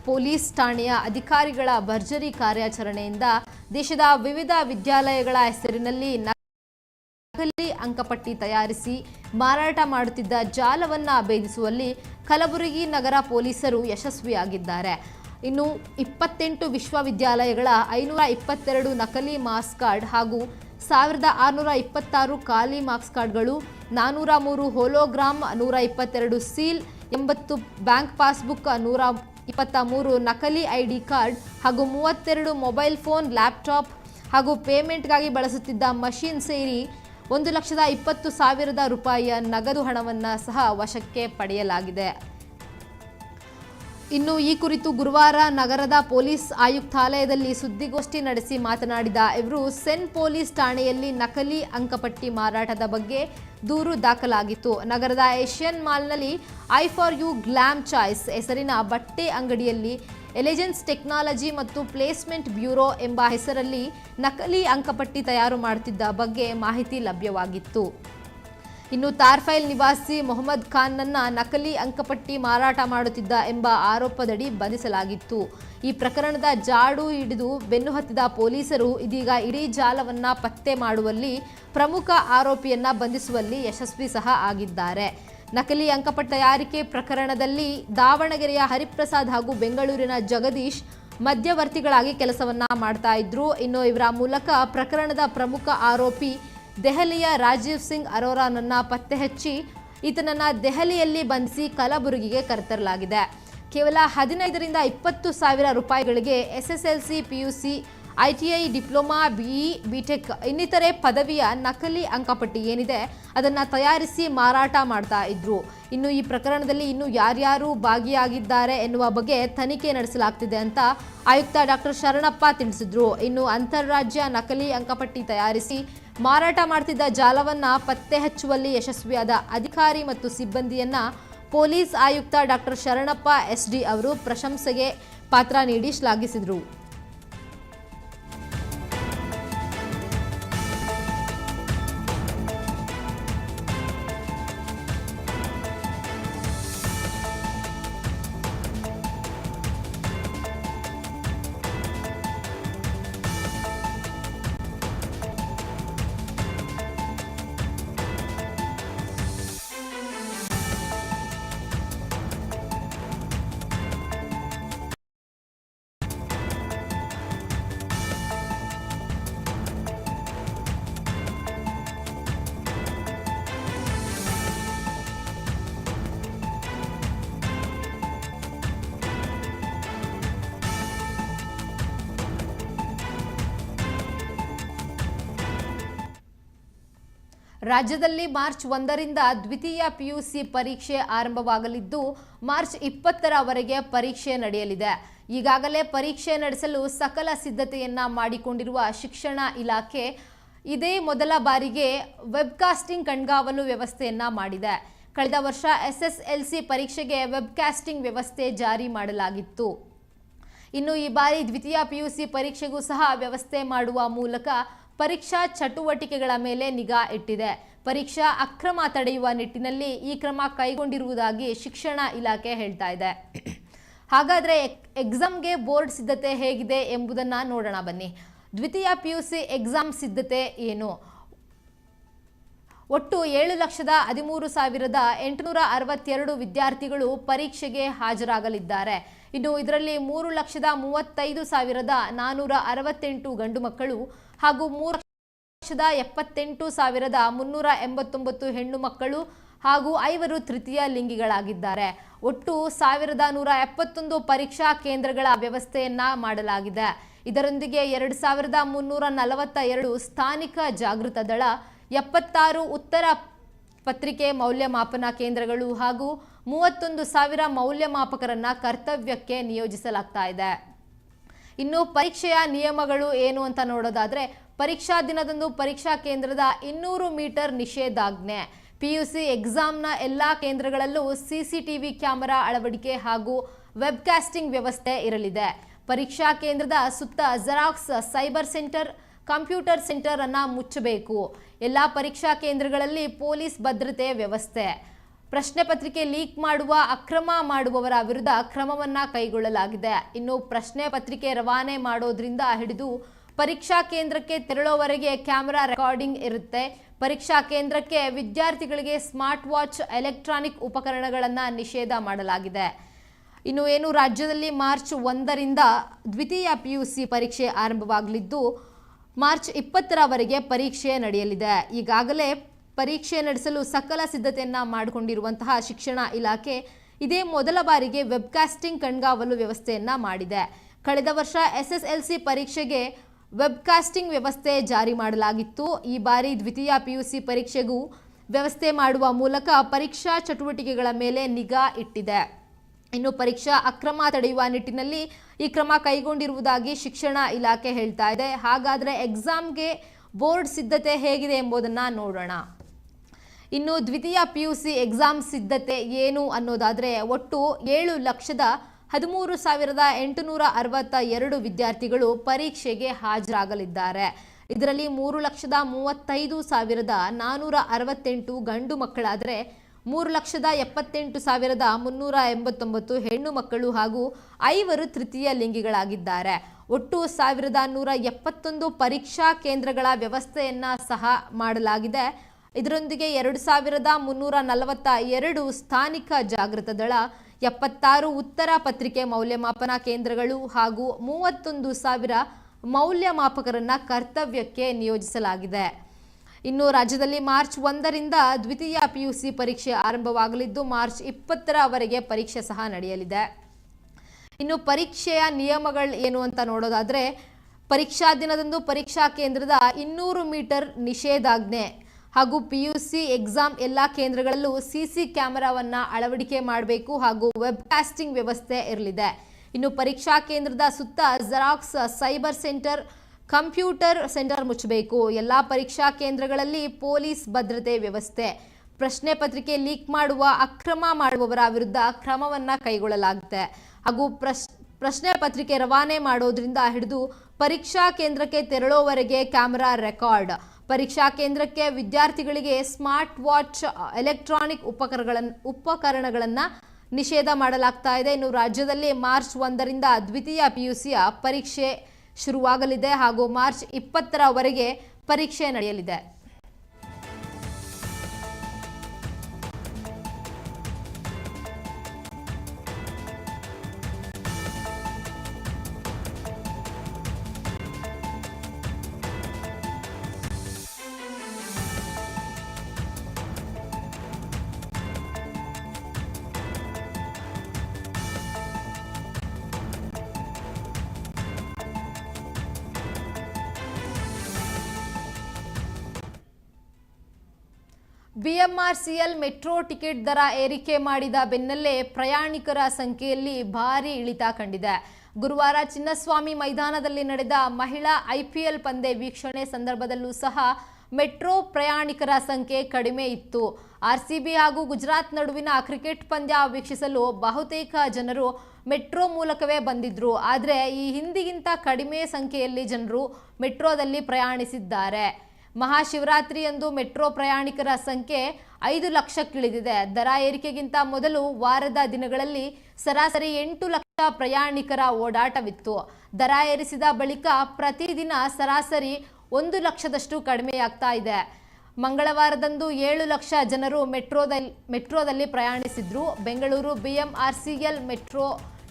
ಪೊಲೀಸ್ ಠಾಣೆಯ ಅಧಿಕಾರಿಗಳ ಭರ್ಜರಿ ಕಾರ್ಯಾಚರಣೆಯಿಂದ ದೇಶದ ವಿವಿಧ ವಿದ್ಯಾಲಯಗಳ ಹೆಸರಿನಲ್ಲಿ ನಕಲಿ ಅಂಕಪಟ್ಟಿ ತಯಾರಿಸಿ ಮಾರಾಟ ಮಾಡುತ್ತಿದ್ದ ಜಾಲವನ್ನು ಭೇದಿಸುವಲ್ಲಿ ಕಲಬುರಗಿ ನಗರ ಪೊಲೀಸರು ಯಶಸ್ವಿಯಾಗಿದ್ದಾರೆ. ಇನ್ನು ಇಪ್ಪತ್ತೆಂಟು ವಿಶ್ವವಿದ್ಯಾಲಯಗಳ ಐನೂರ ಇಪ್ಪತ್ತೆರಡು ನಕಲಿ ಮಾರ್ಕ್ಸ್ ಕಾರ್ಡ್ ಹಾಗೂ ಸಾವಿರದ ಆರುನೂರ ಇಪ್ಪತ್ತಾರು ಖಾಲಿ ಮಾರ್ಕ್ಸ್ ಕಾರ್ಡ್ಗಳು, ನಾನೂರ ಮೂರು ಹೋಲೋಗ್ರಾಮ್ ನೂರ ಇಪ್ಪತ್ತೆರಡು ಸೀಲ್, ಎಂಬತ್ತು ಬ್ಯಾಂಕ್ ಪಾಸ್ಬುಕ್ ನೂರ ಇಪ್ಪತ್ತ ಮೂರು ನಕಲಿ ಐ ಡಿ ಕಾರ್ಡ್ ಹಾಗೂ ಮೂವತ್ತೆರಡು ಮೊಬೈಲ್ ಫೋನ್, ಲ್ಯಾಪ್ಟಾಪ್ ಹಾಗೂ ಪೇಮೆಂಟ್ಗಾಗಿ ಬಳಸುತ್ತಿದ್ದ ಮಷಿನ್ ಸೇರಿ ಒಂದು ಲಕ್ಷದ ಇಪ್ಪತ್ತು ಸಾವಿರದ ರೂಪಾಯಿಯ ನಗದು ಹಣವನ್ನು ಸಹ ವಶಕ್ಕೆ ಪಡೆಯಲಾಗಿದೆ. ಇನ್ನು ಈ ಕುರಿತು ಗುರುವಾರ ನಗರದ ಪೊಲೀಸ್ ಆಯುಕ್ತಾಲಯದಲ್ಲಿ ಸುದ್ದಿಗೋಷ್ಠಿ ನಡೆಸಿ ಮಾತನಾಡಿದ ಇವರು, ಸೆನ್ ಪೊಲೀಸ್ ಠಾಣೆಯಲ್ಲಿ ನಕಲಿ ಅಂಕಪಟ್ಟಿ ಮಾರಾಟದ ಬಗ್ಗೆ ದೂರು ದಾಖಲಾಗಿತ್ತು. ನಗರದ Asian ಮಾಲ್ನಲ್ಲಿ I for you glam choice ಹೆಸರಿನ ಬಟ್ಟೆ ಅಂಗಡಿಯಲ್ಲಿ ಎಲಿಜೆನ್ಸ್ ಟೆಕ್ನಾಲಜಿ ಮತ್ತು ಪ್ಲೇಸ್ಮೆಂಟ್ ಬ್ಯೂರೋ ಎಂಬ ಹೆಸರಲ್ಲಿ ನಕಲಿ ಅಂಕಪಟ್ಟಿ ತಯಾರು ಮಾಡುತ್ತಿದ್ದ ಬಗ್ಗೆ ಮಾಹಿತಿ ಲಭ್ಯವಾಗಿತ್ತು. ಇನ್ನು ತಾರ್ಫೈಲ್ ನಿವಾಸಿ ಮೊಹಮ್ಮದ್ ಖಾನ್ನನ್ನ ನಕಲಿ ಅಂಕಪಟ್ಟಿ ಮಾರಾಟ ಮಾಡುತ್ತಿದ್ದ ಎಂಬ ಆರೋಪದಡಿ ಬಂಧಿಸಲಾಗಿತ್ತು. ಈ ಪ್ರಕರಣದ ಜಾಡು ಹಿಡಿದು ಬೆನ್ನು ಹತ್ತಿದ ಪೊಲೀಸರು ಇದೀಗ ಇಡೀ ಜಾಲವನ್ನ ಪತ್ತೆ ಮಾಡುವಲ್ಲಿ ಪ್ರಮುಖ ಆರೋಪಿಯನ್ನ ಬಂಧಿಸುವಲ್ಲಿ ಯಶಸ್ವಿ ಸಹ ಆಗಿದ್ದಾರೆ. ನಕಲಿ ಅಂಕಪಟ್ಟ ತಯಾರಿಕೆ ಪ್ರಕರಣದಲ್ಲಿ ದಾವಣಗೆರೆಯ ಹರಿಪ್ರಸಾದ್ ಹಾಗೂ ಬೆಂಗಳೂರಿನ ಜಗದೀಶ್ ಮಧ್ಯವರ್ತಿಗಳಾಗಿ ಕೆಲಸವನ್ನ ಮಾಡ್ತಾ ಇದ್ರು. ಇನ್ನು ಇವರ ಮೂಲಕ ಪ್ರಕರಣದ ಪ್ರಮುಖ ಆರೋಪಿ ದೆಹಲಿಯ ರಾಜೀವ್ ಸಿಂಗ್ ಅರೋರಾನನ್ನ ಪತ್ತೆ ಹಚ್ಚಿ, ಈತನನ್ನ ದೆಹಲಿಯಲ್ಲಿ ಬಂಧಿಸಿ ಕಲಬುರಗಿಗೆ ಕರೆತರಲಾಗಿದೆ. ಕೇವಲ ಹದಿನೈದರಿಂದ ಇಪ್ಪತ್ತು ಸಾವಿರ ರೂಪಾಯಿಗಳಿಗೆ SSLC, PUC ITI diploma, BE, BTech ಇನ್ನಿತರೆ ಪದವಿಯ ನಕಲಿ ಅಂಕಪಟ್ಟಿ ಏನಿದೆ ಅದನ್ನು ತಯಾರಿಸಿ ಮಾರಾಟ ಮಾಡ್ತಾ ಇದ್ರು. ಇನ್ನು ಈ ಪ್ರಕರಣದಲ್ಲಿ ಇನ್ನು ಯಾರ್ಯಾರು ಭಾಗಿಯಾಗಿದ್ದಾರೆ ಎನ್ನುವ ಬಗ್ಗೆ ತನಿಖೆ ನಡೆಸಲಾಗ್ತಿದೆ ಅಂತ ಆಯುಕ್ತ ಡಾಕ್ಟರ್ ಶರಣಪ್ಪ ತಿಳಿಸಿದ್ರು. ಇನ್ನು ಅಂತಾರಾಜ್ಯ ನಕಲಿ ಅಂಕಪಟ್ಟಿ ತಯಾರಿಸಿ ಮಾರಾಟ ಮಾಡ್ತಿದ್ದ ಜಾಲವನ್ನ ಪತ್ತೆ ಹಚ್ಚುವಲ್ಲಿ ಯಶಸ್ವಿಯಾದ ಅಧಿಕಾರಿ ಮತ್ತು ಸಿಬ್ಬಂದಿಯನ್ನ ಪೊಲೀಸ್ ಆಯುಕ್ತ ಡಾಕ್ಟರ್ ಶರಣಪ್ಪ ಎಸ್ಡಿ ಅವರು ಪ್ರಶಂಸೆಗೆ ಪಾತ್ರ ನೀಡಿ ಶ್ಲಾಘಿಸಿದರು. ರಾಜ್ಯದಲ್ಲಿ ಮಾರ್ಚ್ ಒಂದರಿಂದ ದ್ವಿತೀಯ ಪಿಯುಸಿ ಪರೀಕ್ಷೆ ಆರಂಭವಾಗಲಿದ್ದು, ಮಾರ್ಚ್ ಇಪ್ಪತ್ತರವರೆಗೆ ಪರೀಕ್ಷೆ ನಡೆಯಲಿದೆ. ಈಗಾಗಲೇ ಪರೀಕ್ಷೆ ನಡೆಸಲು ಸಕಲ ಸಿದ್ಧತೆಯನ್ನ ಮಾಡಿಕೊಂಡಿರುವ ಶಿಕ್ಷಣ ಇಲಾಖೆ ಇದೇ ಮೊದಲ ಬಾರಿಗೆ ವೆಬ್ಕಾಸ್ಟಿಂಗ್ ಕಣ್ಗಾವಲು ವ್ಯವಸ್ಥೆಯನ್ನ ಮಾಡಿದೆ. ಕಳೆದ ವರ್ಷ ಎಸ್ಎಸ್ಎಲ್ಸಿ ಪರೀಕ್ಷೆಗೆ ವೆಬ್ಕಾಸ್ಟಿಂಗ್ ವ್ಯವಸ್ಥೆ ಜಾರಿ ಮಾಡಲಾಗಿತ್ತು. ಇನ್ನು ಈ ಬಾರಿ ದ್ವಿತೀಯ ಪಿಯುಸಿ ಪರೀಕ್ಷೆಗೂ ಸಹ ವ್ಯವಸ್ಥೆ ಮಾಡುವ ಮೂಲಕ ಪರೀಕ್ಷಾ ಚಟುವಟಿಕೆಗಳ ಮೇಲೆ ನಿಗಾ ಇಟ್ಟಿದೆ. ಪರೀಕ್ಷಾ ಅಕ್ರಮ ತಡೆಯುವ ನಿಟ್ಟಿನಲ್ಲಿ ಈ ಕ್ರಮ ಕೈಗೊಂಡಿರುವುದಾಗಿ ಶಿಕ್ಷಣ ಇಲಾಖೆ ಹೇಳ್ತಾ ಇದೆ. ಹಾಗಾದ್ರೆ ಎಕ್- ಎಕ್ಸಾಮ್ಗೆ ಬೋರ್ಡ್ ಸಿದ್ಧತೆ ಹೇಗಿದೆ ಎಂಬುದನ್ನ ನೋಡೋಣ ಬನ್ನಿ. ದ್ವಿತೀಯ ಪಿಯುಸಿ ಎಕ್ಸಾಮ್ ಸಿದ್ಧತೆ ಏನು? ಒಟ್ಟು ಏಳು ಲಕ್ಷದ ಹದಿಮೂರು ಸಾವಿರದ ಎಂಟುನೂರ ಅರವತ್ತೆರಡು ವಿದ್ಯಾರ್ಥಿಗಳು ಪರೀಕ್ಷೆಗೆ ಹಾಜರಾಗಲಿದ್ದಾರೆ. ಇನ್ನು ಇದರಲ್ಲಿ ಮೂರು ಲಕ್ಷದ ಮೂವತ್ತೈದು ಸಾವಿರದ ನಾನೂರ ಅರವತ್ತೆಂಟು ಗಂಡು ಮಕ್ಕಳು ಹಾಗೂ ಮೂರು ಲಕ್ಷದ ಎಪ್ಪತ್ತೆಂಟು ಸಾವಿರದ ಮುನ್ನೂರ ಎಂಬತ್ತೊಂಬತ್ತು ಹೆಣ್ಣು ಮಕ್ಕಳು ಹಾಗೂ ಐವರು ತೃತೀಯ ಲಿಂಗಿಗಳಾಗಿದ್ದಾರೆ. ಒಟ್ಟು ಸಾವಿರದ ನೂರ ಎಪ್ಪತ್ತೊಂದು ಪರೀಕ್ಷಾ ಕೇಂದ್ರಗಳ ವ್ಯವಸ್ಥೆಯನ್ನ ಮಾಡಲಾಗಿದೆ. ಇದರೊಂದಿಗೆ ಎರಡು ಸಾವಿರದ ಮುನ್ನೂರ ನಲವತ್ತ ಎರಡು ಸ್ಥಾನಿಕ ಜಾಗೃತ ದಳ, ಎಪ್ಪತ್ತಾರು ಉತ್ತರ ಪತ್ರಿಕೆ ಮೌಲ್ಯಮಾಪನ ಕೇಂದ್ರಗಳು ಹಾಗೂ ಮೂವತ್ತೊಂದು ಸಾವಿರ ಮೌಲ್ಯಮಾಪಕರನ್ನ ಕರ್ತವ್ಯಕ್ಕೆ ನಿಯೋಜಿಸಲಾಗ್ತಾ ಇದೆ. ಇನ್ನು ಪರೀಕ್ಷೆಯ ನಿಯಮಗಳು ಏನು ಅಂತ ನೋಡೋದಾದ್ರೆ, ಪರೀಕ್ಷಾ ದಿನದಂದು ಪರೀಕ್ಷಾ ಕೇಂದ್ರದ ಇನ್ನೂರು ಮೀಟರ್ ನಿಷೇಧಾಜ್ಞೆ. ಪಿಯುಸಿ ಎಕ್ಸಾಮ್ನ ಎಲ್ಲ ಕೇಂದ್ರಗಳಲ್ಲೂ ಸಿಸಿಟಿವಿ ಕ್ಯಾಮೆರಾ ಅಳವಡಿಕೆ ಹಾಗೂ ವೆಬ್ಕಾಸ್ಟಿಂಗ್ ವ್ಯವಸ್ಥೆ ಇರಲಿದೆ. ಪರೀಕ್ಷಾ ಕೇಂದ್ರದ ಸುತ್ತ Xerox, cyber centre, computer centre ಅನ್ನ ಮುಚ್ಚಬೇಕು. ಎಲ್ಲ ಪರೀಕ್ಷಾ ಕೇಂದ್ರಗಳಲ್ಲಿ ಪೊಲೀಸ್ ಭದ್ರತೆ ವ್ಯವಸ್ಥೆ. ಪ್ರಶ್ನೆ ಪತ್ರಿಕೆ ಲೀಕ್ ಮಾಡುವ, ಅಕ್ರಮ ಮಾಡುವವರ ವಿರುದ್ಧ ಕ್ರಮವನ್ನ ಕೈಗೊಳ್ಳಲಾಗಿದೆ. ಇನ್ನು ಪ್ರಶ್ನೆ ಪತ್ರಿಕೆ ರವಾನೆ ಮಾಡೋದ್ರಿಂದ ಹಿಡಿದು ಪರೀಕ್ಷಾ ಕೇಂದ್ರಕ್ಕೆ ತೆರಳೋವರೆಗೆ ಕ್ಯಾಮೆರಾ ರೆಕಾರ್ಡಿಂಗ್ ಇರುತ್ತೆ. ಪರೀಕ್ಷಾ ಕೇಂದ್ರಕ್ಕೆ ವಿದ್ಯಾರ್ಥಿಗಳಿಗೆ ಸ್ಮಾರ್ಟ್ ವಾಚ್, ಎಲೆಕ್ಟ್ರಾನಿಕ್ ಉಪಕರಣಗಳನ್ನು ನಿಷೇಧ ಮಾಡಲಾಗಿದೆ. ಇನ್ನು ಏನು, ರಾಜ್ಯದಲ್ಲಿ ಮಾರ್ಚ್ ಒಂದರಿಂದ ದ್ವಿತೀಯ ಪಿಯುಸಿ ಪರೀಕ್ಷೆ ಆರಂಭವಾಗಲಿದ್ದು, ಮಾರ್ಚ್ ಇಪ್ಪತ್ತರವರೆಗೆ ಪರೀಕ್ಷೆ ನಡೆಯಲಿದೆ. ಈಗಾಗಲೇ ಪರೀಕ್ಷೆ ನಡೆಸಲು ಸಕಲ ಸಿದ್ಧತೆಯನ್ನು ಮಾಡಿಕೊಂಡಿರುವಂತಹ ಶಿಕ್ಷಣ ಇಲಾಖೆ ಇದೇ ಮೊದಲ ಬಾರಿಗೆ ವೆಬ್ಕಾಸ್ಟಿಂಗ್ ಕಣ್ಗಾವಲು ವ್ಯವಸ್ಥೆಯನ್ನು ಮಾಡಿದೆ. ಕಳೆದ ವರ್ಷ ಎಸ್ ಎಸ್ ಎಲ್ ಸಿ ಪರೀಕ್ಷೆಗೆ ವೆಬ್ಕಾಸ್ಟಿಂಗ್ ವ್ಯವಸ್ಥೆ ಜಾರಿ ಮಾಡಲಾಗಿತ್ತು. ಈ ಬಾರಿ ದ್ವಿತೀಯ ಪಿಯುಸಿ ಪರೀಕ್ಷೆಗೂ ವ್ಯವಸ್ಥೆ ಮಾಡುವ ಮೂಲಕ ಪರೀಕ್ಷಾ ಚಟುವಟಿಕೆಗಳ ಮೇಲೆ ನಿಗಾ ಇಟ್ಟಿದೆ. ಇನ್ನು ಪರೀಕ್ಷಾ ಅಕ್ರಮ ತಡೆಯುವ ನಿಟ್ಟಿನಲ್ಲಿ ಈ ಕ್ರಮ ಕೈಗೊಂಡಿರುವುದಾಗಿ ಶಿಕ್ಷಣ ಇಲಾಖೆ ಹೇಳ್ತಾ ಇದೆ. ಹಾಗಾದರೆ ಎಕ್ಸಾಮ್ಗೆ ಬೋರ್ಡ್ ಸಿದ್ಧತೆ ಹೇಗಿದೆ ಎಂಬುದನ್ನು ನೋಡೋಣ. ಇನ್ನು ದ್ವಿತೀಯ ಪಿ ಯು ಸಿ ಎಕ್ಸಾಮ್ ಸಿದ್ಧತೆ ಏನು ಅನ್ನೋದಾದರೆ ಒಟ್ಟು ಏಳು ಲಕ್ಷದ ಹದಿಮೂರು ಸಾವಿರದ ಎಂಟುನೂರ ಅರವತ್ತ ಎರಡು ವಿದ್ಯಾರ್ಥಿಗಳು ಪರೀಕ್ಷೆಗೆ ಹಾಜರಾಗಲಿದ್ದಾರೆ. ಇದರಲ್ಲಿ ಮೂರು ಲಕ್ಷದ ಮೂವತ್ತೈದು ಸಾವಿರದ ನಾನೂರ ಅರವತ್ತೆಂಟು ಗಂಡು ಮಕ್ಕಳಾದರೆ ಮೂರು ಲಕ್ಷದ ಎಪ್ಪತ್ತೆಂಟು ಸಾವಿರದ ಮುನ್ನೂರ ಎಂಬತ್ತೊಂಬತ್ತು ಹೆಣ್ಣು ಮಕ್ಕಳು ಹಾಗೂ ಐವರು ತೃತೀಯ ಲಿಂಗಿಗಳಾಗಿದ್ದಾರೆ. ಒಟ್ಟು ಸಾವಿರದ ನೂರ ಎಪ್ಪತ್ತೊಂದು ಪರೀಕ್ಷಾ ಕೇಂದ್ರಗಳ ವ್ಯವಸ್ಥೆಯನ್ನು ಸಹ ಮಾಡಲಾಗಿದೆ. ಇದರೊಂದಿಗೆ ಎರಡು ಸಾವಿರದ ಮುನ್ನೂರ ನಲವತ್ತ ಎರಡು ಸ್ಥಾನಿಕ ಜಾಗೃತ ದಳ, ಎಪ್ಪತ್ತಾರು ಉತ್ತರ ಪತ್ರಿಕೆ ಮೌಲ್ಯಮಾಪನ ಕೇಂದ್ರಗಳು ಹಾಗೂ ಮೂವತ್ತೊಂದು ಸಾವಿರ ಮೌಲ್ಯಮಾಪಕರನ್ನ ಕರ್ತವ್ಯಕ್ಕೆ ನಿಯೋಜಿಸಲಾಗಿದೆ. ಇನ್ನು ರಾಜ್ಯದಲ್ಲಿ ಮಾರ್ಚ್ ಒಂದರಿಂದ ದ್ವಿತೀಯ ಪಿಯುಸಿ ಪರೀಕ್ಷೆ ಆರಂಭವಾಗಲಿದ್ದು, ಮಾರ್ಚ್ ಇಪ್ಪತ್ತರವರೆಗೆ ಪರೀಕ್ಷೆ ಸಹ ನಡೆಯಲಿದೆ. ಇನ್ನು ಪರೀಕ್ಷೆಯ ನಿಯಮಗಳು ಏನು ಅಂತ ನೋಡೋದಾದರೆ, ಪರೀಕ್ಷಾ ದಿನದಂದು ಪರೀಕ್ಷಾ ಕೇಂದ್ರದ ಇನ್ನೂರು ಮೀಟರ್ ನಿಷೇಧಾಜ್ಞೆ. ಹಾಗೂ ಪಿಯುಸಿ ಎಕ್ಸಾಮ್ ಎಲ್ಲ ಕೇಂದ್ರಗಳಲ್ಲೂ ಸಿಸಿ ಕ್ಯಾಮೆರಾವನ್ನ ಅಳವಡಿಕೆ ಮಾಡಬೇಕು ಹಾಗೂ ವೆಬ್ ಕಾಸ್ಟಿಂಗ್ ವ್ಯವಸ್ಥೆ ಇರಲಿದೆ. ಇನ್ನು ಪರೀಕ್ಷಾ ಕೇಂದ್ರದ ಸುತ್ತ Xerox cyber centre computer centre ಮುಚ್ಚಬೇಕು. ಎಲ್ಲ ಪರೀಕ್ಷಾ ಕೇಂದ್ರಗಳಲ್ಲಿ ಪೊಲೀಸ್ ಭದ್ರತೆ ವ್ಯವಸ್ಥೆ. ಪ್ರಶ್ನೆ ಪತ್ರಿಕೆ ಲೀಕ್ ಮಾಡುವ, ಅಕ್ರಮ ಮಾಡುವವರ ವಿರುದ್ಧ ಕ್ರಮವನ್ನ ಕೈಗೊಳ್ಳಲಾಗುತ್ತೆ. ಹಾಗೂ ಪ್ರಶ್ ಪ್ರಶ್ನೆ ಪತ್ರಿಕೆ ರವಾನೆ ಮಾಡೋದ್ರಿಂದ ಹಿಡಿದು ಪರೀಕ್ಷಾ ಕೇಂದ್ರಕ್ಕೆ ತೆರಳೋವರೆಗೆ ಕ್ಯಾಮೆರಾ ರೆಕಾರ್ಡ್. ಪರೀಕ್ಷಾ ಕೇಂದ್ರಕ್ಕೆ ವಿದ್ಯಾರ್ಥಿಗಳಿಗೆ ಸ್ಮಾರ್ಟ್ ವಾಚ್, ಎಲೆಕ್ಟ್ರಾನಿಕ್ ಉಪಕರಣಗಳನ್ನು ಉಪಕರಣಗಳನ್ನು ನಿಷೇಧ ಮಾಡಲಾಗ್ತಾ ಇದೆ. ಇನ್ನು ರಾಜ್ಯದಲ್ಲಿ ಮಾರ್ಚ್ ಒಂದರಿಂದ ದ್ವಿತೀಯ ಪಿಯುಸಿಯ ಪರೀಕ್ಷೆ ಶುರುವಾಗಲಿದೆ ಹಾಗೂ ಮಾರ್ಚ್ ಇಪ್ಪತ್ತರವರೆಗೆ ಪರೀಕ್ಷೆ ನಡೆಯಲಿದೆ. ಬಿಎಂಆರ್ಸಿಎಲ್ ಮೆಟ್ರೋ ಟಿಕೆಟ್ ದರ ಏರಿಕೆ ಮಾಡಿದ ಬೆನ್ನಲ್ಲೇ ಪ್ರಯಾಣಿಕರ ಸಂಖ್ಯೆಯಲ್ಲಿ ಭಾರಿ ಇಳಿತ ಕಂಡಿದೆ. ಗುರುವಾರ ಚಿನ್ನಸ್ವಾಮಿ ಮೈದಾನದಲ್ಲಿ ನಡೆದ ಮಹಿಳಾ ಐಪಿಎಲ್ ಪಂದ್ಯ ವೀಕ್ಷಣೆ ಸಂದರ್ಭದಲ್ಲೂ ಸಹ ಮೆಟ್ರೋ ಪ್ರಯಾಣಿಕರ ಸಂಖ್ಯೆ ಕಡಿಮೆ ಇತ್ತು. ಆರ್ಸಿಬಿ ಹಾಗೂ ಗುಜರಾತ್ ನಡುವಿನ ಕ್ರಿಕೆಟ್ ಪಂದ್ಯ ವೀಕ್ಷಿಸಲು ಬಹುತೇಕ ಜನರು ಮೆಟ್ರೋ ಮೂಲಕವೇ ಬಂದಿದ್ರು. ಆದರೆ ಈ ಹಿಂದಿಗಿಂತ ಕಡಿಮೆ ಸಂಖ್ಯೆಯಲ್ಲಿ ಜನರು ಮೆಟ್ರೋದಲ್ಲಿ ಪ್ರಯಾಣಿಸಿದ್ದಾರೆ. ಮಹಾಶಿವರಾತ್ರಿಯಂದು ಮೆಟ್ರೋ ಪ್ರಯಾಣಿಕರ ಸಂಖ್ಯೆ ಐದು ಲಕ್ಷಕ್ಕಿಳಿದಿದೆ. ದರ ಏರಿಕೆಗಿಂತ ಮೊದಲು ವಾರದ ದಿನಗಳಲ್ಲಿ ಸರಾಸರಿ ಎಂಟು ಲಕ್ಷ ಪ್ರಯಾಣಿಕರ ಓಡಾಟವಿತ್ತು. ದರ ಏರಿಸಿದ ಬಳಿಕ ಪ್ರತಿದಿನ ಸರಾಸರಿ ಒಂದು ಲಕ್ಷದಷ್ಟು ಕಡಿಮೆಯಾಗ್ತಾ ಇದೆ. ಮಂಗಳವಾರದಂದು ಏಳು ಲಕ್ಷ ಜನರು ಮೆಟ್ರೋದಲ್ಲಿ ಮೆಟ್ರೋದಲ್ಲಿ ಪ್ರಯಾಣಿಸಿದ್ರು. ಬೆಂಗಳೂರು ಬಿಎಂಆರ್ಸಿಎಲ್ ಮೆಟ್ರೋ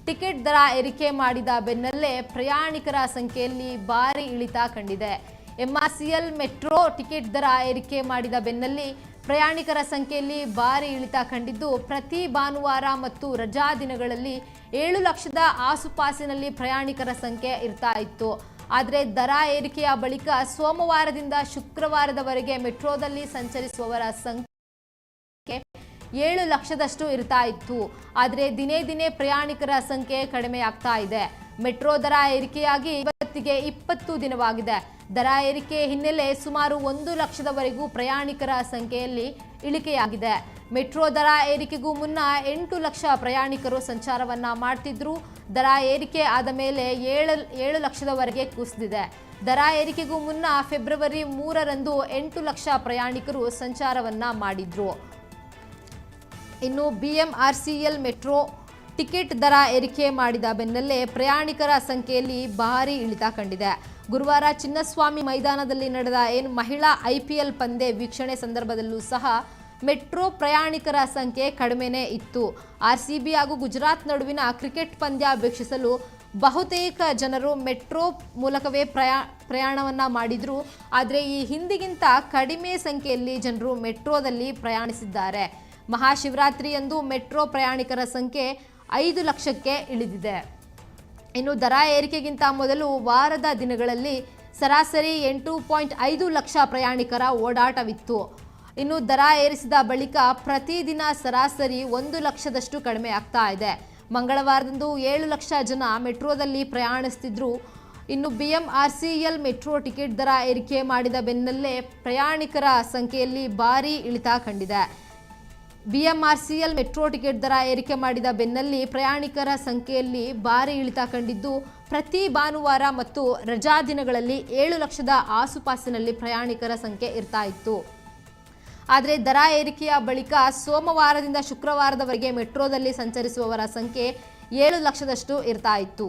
ಟಿಕೆಟ್ ದರ ಏರಿಕೆ ಮಾಡಿದ ಬೆನ್ನಲ್ಲೇ ಪ್ರಯಾಣಿಕರ ಸಂಖ್ಯೆಯಲ್ಲಿ ಭಾರಿ ಇಳಿತ ಕಂಡಿದೆ. ಎಂಆರ್ಸಿಎಲ್ ಮೆಟ್ರೋ ಟಿಕೆಟ್ ದರ ಏರಿಕೆ ಮಾಡಿದ ಬೆನ್ನಲ್ಲಿ ಪ್ರಯಾಣಿಕರ ಸಂಖ್ಯೆಯಲ್ಲಿ ಭಾರಿ ಇಳಿತ ಕಂಡಿದ್ದು, ಪ್ರತಿ ಭಾನುವಾರ ಮತ್ತು ರಜಾ ದಿನಗಳಲ್ಲಿ ಏಳು ಲಕ್ಷದ ಆಸುಪಾಸಿನಲ್ಲಿ ಪ್ರಯಾಣಿಕರ ಸಂಖ್ಯೆ ಇರ್ತಾ ಇತ್ತು. ಆದರೆ ದರ ಏರಿಕೆಯ ಬಳಿಕ ಸೋಮವಾರದಿಂದ ಶುಕ್ರವಾರದವರೆಗೆ ಮೆಟ್ರೋದಲ್ಲಿ ಸಂಚರಿಸುವವರ ಸಂಖ್ಯೆ ಏಳು ಲಕ್ಷದಷ್ಟು ಇರ್ತಾ ಇತ್ತು. ಆದರೆ ದಿನೇ ದಿನೇ ಪ್ರಯಾಣಿಕರ ಸಂಖ್ಯೆ ಕಡಿಮೆಯಾಗ್ತಾ ಇದೆ. ಮೆಟ್ರೋ ದರ ಏರಿಕೆಯಾಗಿ ಇವತ್ತಿಗೆ ಇಪ್ಪತ್ತು ದಿನವಾಗಿದೆ. ದರ ಏರಿಕೆ ಹಿನ್ನೆಲೆ ಸುಮಾರು ಒಂದು ಲಕ್ಷದವರೆಗೂ ಪ್ರಯಾಣಿಕರ ಸಂಖ್ಯೆಯಲ್ಲಿ ಇಳಿಕೆಯಾಗಿದೆ. ಮೆಟ್ರೋ ದರ ಏರಿಕೆಗೂ ಮುನ್ನ ಎಂಟು ಲಕ್ಷ ಪ್ರಯಾಣಿಕರು ಸಂಚಾರವನ್ನ ಮಾಡ್ತಿದ್ರು. ದರ ಏರಿಕೆ ಆದ ಮೇಲೆ ಏಳು ಏಳು ಲಕ್ಷದವರೆಗೆ ಕುಸಿದಿದೆ. ದರ ಏರಿಕೆಗೂ ಮುನ್ನ ಫೆಬ್ರವರಿ ಮೂರರಂದು ಎಂಟು ಲಕ್ಷ ಪ್ರಯಾಣಿಕರು ಸಂಚಾರವನ್ನ ಮಾಡಿದ್ರು. ಇನ್ನು ಬಿಎಂಆರ್ಸಿಎಲ್ ಮೆಟ್ರೋ ಟಿಕೆಟ್ ದರ ಏರಿಕೆ ಮಾಡಿದ ಬೆನ್ನಲ್ಲೇ ಪ್ರಯಾಣಿಕರ ಸಂಖ್ಯೆಯಲ್ಲಿ ಭಾರಿ ಇಳಿತ ಕಂಡಿದೆ. ಗುರುವಾರ ಚಿನ್ನಸ್ವಾಮಿ ಮೈದಾನದಲ್ಲಿ ನಡೆದ ಏನು ಮಹಿಳಾ ಐಪಿಎಲ್ ಪಂದ್ಯ ವೀಕ್ಷಣೆ ಸಂದರ್ಭದಲ್ಲೂ ಸಹ ಮೆಟ್ರೋ ಪ್ರಯಾಣಿಕರ ಸಂಖ್ಯೆ ಕಡಿಮೆನೇ ಇತ್ತು. ಆರ್ಸಿಬಿ ಹಾಗೂ ಗುಜರಾತ್ ನಡುವಿನ ಕ್ರಿಕೆಟ್ ಪಂದ್ಯ ವೀಕ್ಷಿಸಲು ಬಹುತೇಕ ಜನರು ಮೆಟ್ರೋ ಮೂಲಕವೇ ಪ್ರಯಾ ಪ್ರಯಾಣವನ್ನು ಮಾಡಿದ್ರು. ಆದರೆ ಈ ಹಿಂದಿಗಿಂತ ಕಡಿಮೆ ಸಂಖ್ಯೆಯಲ್ಲಿ ಜನರು ಮೆಟ್ರೋದಲ್ಲಿ ಪ್ರಯಾಣಿಸಿದ್ದಾರೆ. ಮಹಾಶಿವರಾತ್ರಿಯಂದು ಮೆಟ್ರೋ ಪ್ರಯಾಣಿಕರ ಸಂಖ್ಯೆ ಐದು ಲಕ್ಷಕ್ಕೆ ಇಳಿದಿದೆ. ಇನ್ನು ದರ ಏರಿಕೆಗಿಂತ ಮೊದಲು ವಾರದ ದಿನಗಳಲ್ಲಿ ಸರಾಸರಿ ಎಂಟು ಪಾಯಿಂಟ್ ಐದು ಲಕ್ಷ ಪ್ರಯಾಣಿಕರ ಓಡಾಟವಿತ್ತು. ಇನ್ನು ದರ ಏರಿಸಿದ ಬಳಿಕ ಪ್ರತಿದಿನ ಸರಾಸರಿ ಒಂದು ಲಕ್ಷದಷ್ಟು ಕಡಿಮೆ ಆಗ್ತಾ ಇದೆ. ಮಂಗಳವಾರದಂದು ಏಳು ಲಕ್ಷ ಜನ ಮೆಟ್ರೋದಲ್ಲಿ ಪ್ರಯಾಣಿಸ್ತಿದ್ರು. ಇನ್ನು B M R C L metro ticket ದರ ಏರಿಕೆ ಮಾಡಿದ ಬೆನ್ನಲ್ಲೇ ಪ್ರಯಾಣಿಕರ ಸಂಖ್ಯೆಯಲ್ಲಿ ಭಾರೀ ಇಳಿತ ಕಂಡಿದೆ. ಬಿಎಂಆರ್ಸಿಎಲ್ ಮೆಟ್ರೋ ಟಿಕೆಟ್ ದರ ಏರಿಕೆ ಮಾಡಿದ ಬೆನ್ನಲ್ಲಿ ಪ್ರಯಾಣಿಕರ ಸಂಖ್ಯೆಯಲ್ಲಿ ಭಾರಿ ಇಳಿತ ಕಂಡಿದ್ದು, ಪ್ರತಿ ಭಾನುವಾರ ಮತ್ತು ರಜಾ ದಿನಗಳಲ್ಲಿ ಏಳು ಲಕ್ಷದ ಆಸುಪಾಸಿನಲ್ಲಿ ಪ್ರಯಾಣಿಕರ ಸಂಖ್ಯೆ ಇರ್ತಾ ಇತ್ತು. ಆದರೆ ದರ ಏರಿಕೆಯ ಬಳಿಕ ಸೋಮವಾರದಿಂದ ಶುಕ್ರವಾರದವರೆಗೆ ಮೆಟ್ರೋದಲ್ಲಿ ಸಂಚರಿಸುವವರ ಸಂಖ್ಯೆ ಏಳು ಲಕ್ಷದಷ್ಟು ಇರ್ತಾ ಇತ್ತು.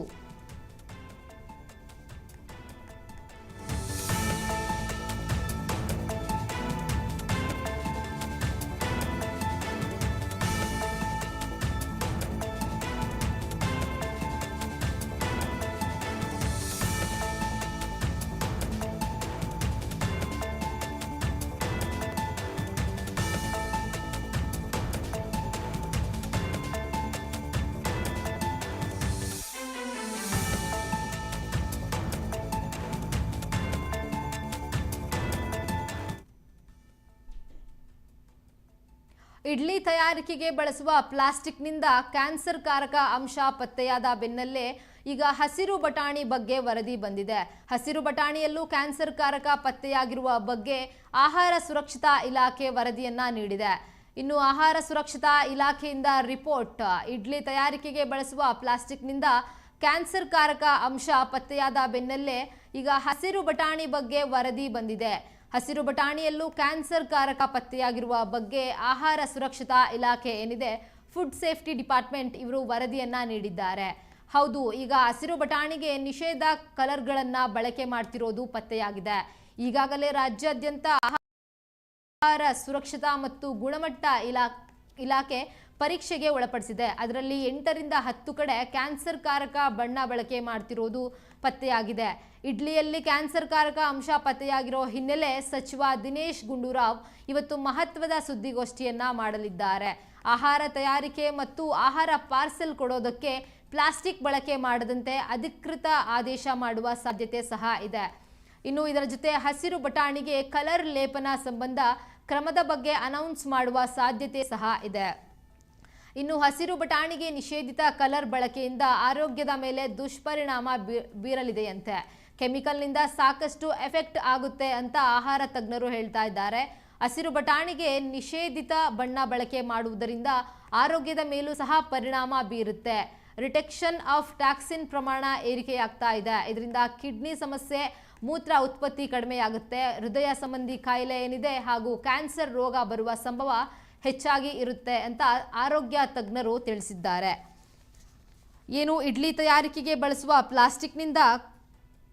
ಇಡ್ಲಿ ತಯಾರಿಕೆಗೆ ಬಳಸುವ ಪ್ಲಾಸ್ಟಿಕ್ನಿಂದ ಕ್ಯಾನ್ಸರ್ ಕಾರಕ ಅಂಶ ಪತ್ತೆಯಾದ ಬೆನ್ನಲ್ಲೇ ಈಗ ಹಸಿರು ಬಟಾಣಿ ಬಗ್ಗೆ ವರದಿ ಬಂದಿದೆ. ಹಸಿರು ಬಟಾಣಿಯಲ್ಲೂ ಕ್ಯಾನ್ಸರ್ ಕಾರಕ ಪತ್ತೆಯಾಗಿರುವ ಬಗ್ಗೆ ಆಹಾರ ಸುರಕ್ಷತಾ ಇಲಾಖೆ ವರದಿಯನ್ನ ನೀಡಿದೆ. ಇನ್ನು ಆಹಾರ ಸುರಕ್ಷತಾ ಇಲಾಖೆಯಿಂದ ರಿಪೋರ್ಟ್, ಇಡ್ಲಿ ತಯಾರಿಕೆಗೆ ಬಳಸುವ ಪ್ಲಾಸ್ಟಿಕ್ನಿಂದ ಕ್ಯಾನ್ಸರ್ ಕಾರಕ ಅಂಶ ಪತ್ತೆಯಾದ ಬೆನ್ನಲ್ಲೇ ಈಗ ಹಸಿರು ಬಟಾಣಿ ಬಗ್ಗೆ ವರದಿ ಬಂದಿದೆ. ಹಸಿರು ಬಟಾಣಿಯಲ್ಲೂ ಕ್ಯಾನ್ಸರ್ ಕಾರಕ ಪತ್ತೆಯಾಗಿರುವ ಬಗ್ಗೆ ಆಹಾರ ಸುರಕ್ಷತಾ ಇಲಾಖೆ ಏನಿದೆ, ಫುಡ್ ಸೇಫ್ಟಿ ಡಿಪಾರ್ಟ್ಮೆಂಟ್ ಇವರು ವರದಿಯನ್ನ ನೀಡಿದ್ದಾರೆ. ಹೌದು, ಈಗ ಹಸಿರು ಬಟಾಣಿಗೆ ನಿಷೇಧ ಕಲರ್ಗಳನ್ನು ಬಳಕೆ ಮಾಡ್ತಿರೋದು ಪತ್ತೆಯಾಗಿದೆ. ಈಗಾಗಲೇ ರಾಜ್ಯಾದ್ಯಂತ ಆಹಾರ ಸುರಕ್ಷತಾ ಮತ್ತು ಗುಣಮಟ್ಟ ಇಲಾ, ಇಲಾಖೆ ಪರೀಕ್ಷೆಗೆ ಒಳಪಡಿಸಿದೆ. ಅದರಲ್ಲಿ ಎಂಟರಿಂದ ಹತ್ತು ಕಡೆ ಕ್ಯಾನ್ಸರ್ ಕಾರಕ ಬಣ್ಣ ಬಳಕೆ ಮಾಡ್ತಿರೋದು ಪತ್ತೆಯಾಗಿದೆ. ಇಡ್ಲಿಯಲ್ಲಿ ಕ್ಯಾನ್ಸರ್ ಕಾರಕ ಅಂಶ ಪತ್ತೆಯಾಗಿರೋ ಹಿನ್ನೆಲೆ ಸಚಿವ ದಿನೇಶ್ ಗುಂಡೂರಾವ್ ಇವತ್ತು ಮಹತ್ವದ ಸುದ್ದಿಗೋಷ್ಠಿಯನ್ನ ಮಾಡಲಿದ್ದಾರೆ. ಆಹಾರ ತಯಾರಿಕೆ ಮತ್ತು ಆಹಾರ ಪಾರ್ಸೆಲ್ ಕೊಡೋದಕ್ಕೆ ಪ್ಲಾಸ್ಟಿಕ್ ಬಳಕೆ ಮಾಡದಂತೆ ಅಧಿಕೃತ ಆದೇಶ ಮಾಡುವ ಸಾಧ್ಯತೆ ಸಹ ಇದೆ. ಇನ್ನು ಇದರ ಜೊತೆ ಹಸಿರು ಬಟಾಣಿಗೆ ಕಲರ್ ಲೇಪನ ಸಂಬಂಧ ಕ್ರಮದ ಬಗ್ಗೆ ಅನೌನ್ಸ್ ಮಾಡುವ ಸಾಧ್ಯತೆ ಸಹ ಇದೆ. ಇನ್ನು ಹಸಿರು ಬಟಾಣಿಗೆ ನಿಷೇಧಿತ ಕಲರ್ ಬಳಕೆಯಿಂದ ಆರೋಗ್ಯದ ಮೇಲೆ ದುಷ್ಪರಿಣಾಮ ಬೀರಲಿದೆಯಂತೆ. ಕೆಮಿಕಲ್ನಿಂದ ಸಾಕಷ್ಟು ಎಫೆಕ್ಟ್ ಆಗುತ್ತೆ ಅಂತ ಆಹಾರ ತಜ್ಞರು ಹೇಳ್ತಾ ಇದ್ದಾರೆ. ಹಸಿರು ಬಟಾಣಿಗೆ ನಿಷೇಧಿತ ಬಣ್ಣ ಬಳಕೆ ಮಾಡುವುದರಿಂದ ಆರೋಗ್ಯದ ಮೇಲೂ ಸಹ ಪರಿಣಾಮ ಬೀರುತ್ತೆ. ರಿಟೆಕ್ಷನ್ ಆಫ್ ಟ್ಯಾಕ್ಸಿನ್ ಪ್ರಮಾಣ ಏರಿಕೆಯಾಗ್ತಾ ಇದೆ. ಇದರಿಂದ ಕಿಡ್ನಿ ಸಮಸ್ಯೆ, ಮೂತ್ರ ಉತ್ಪತ್ತಿ ಕಡಿಮೆಯಾಗುತ್ತೆ. ಹೃದಯ ಸಂಬಂಧಿ ಕಾಯಿಲೆ ಏನಿದೆ ಹಾಗೂ ಕ್ಯಾನ್ಸರ್ ರೋಗ ಬರುವ ಸಂಭವ ಹೆಚ್ಚಾಗಿ ಇರುತ್ತೆ ಅಂತ ಆರೋಗ್ಯ ತಜ್ಞರು ತಿಳಿಸಿದ್ದಾರೆ. ಏನು ಇಡ್ಲಿ ತಯಾರಿಕೆಗೆ ಬಳಸುವ ಪ್ಲಾಸ್ಟಿಕ್ನಿಂದ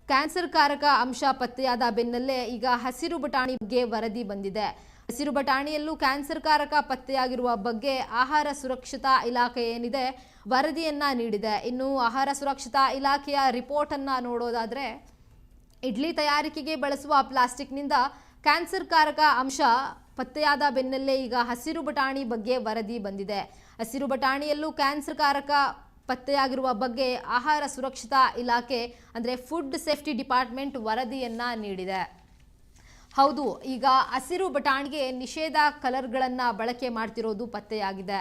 ಕ್ಯಾನ್ಸರ್ಕಾರಕ ಅಂಶ ಪತ್ತೆಯಾದ ಬೆನ್ನಲ್ಲೇ ಈಗ ಹಸಿರು ಬಟಾಣಿ ಬಗ್ಗೆ ವರದಿ ಬಂದಿದೆ. ಹಸಿರು ಬಟಾಣಿಯಲ್ಲೂ ಕ್ಯಾನ್ಸರ್ಕಾರಕ ಪತ್ತೆಯಾಗಿರುವ ಬಗ್ಗೆ ಆಹಾರ ಸುರಕ್ಷತಾ ಇಲಾಖೆ ಏನಿದೆ ವರದಿಯನ್ನ ನೀಡಿದೆ. ಇನ್ನು ಆಹಾರ ಸುರಕ್ಷತಾ ಇಲಾಖೆಯ ರಿಪೋರ್ಟ್ ನೋಡೋದಾದರೆ ನೋಡೋದಾದ್ರೆ, ಇಡ್ಲಿ ತಯಾರಿಕೆಗೆ ಬಳಸುವ ಪ್ಲಾಸ್ಟಿಕ್ನಿಂದ ಕ್ಯಾನ್ಸರ್ಕಾರಕ ಅಂಶ ಪತ್ತೆಯಾದ ಬೆನ್ನಲ್ಲೇ ಈಗ ಹಸಿರು ಬಟಾಣಿ ಬಗ್ಗೆ ವರದಿ ಬಂದಿದೆ. ಹಸಿರು ಬಟಾಣಿಯಲ್ಲೂ ಕ್ಯಾನ್ಸರ್ ಕಾರಕ ಪತ್ತೆಯಾಗಿರುವ ಬಗ್ಗೆ ಆಹಾರ ಸುರಕ್ಷತಾ ಇಲಾಖೆ, ಅಂದರೆ ಫುಡ್ ಸೇಫ್ಟಿ ಡಿಪಾರ್ಟ್ಮೆಂಟ್ ವರದಿಯನ್ನ ನೀಡಿದೆ. ಹೌದು, ಈಗ ಹಸಿರು ಬಟಾಣಿಗೆ ನಿಷೇಧ ಕಲರ್ಗಳನ್ನು ಬಳಕೆ ಮಾಡ್ತಿರೋದು ಪತ್ತೆಯಾಗಿದೆ.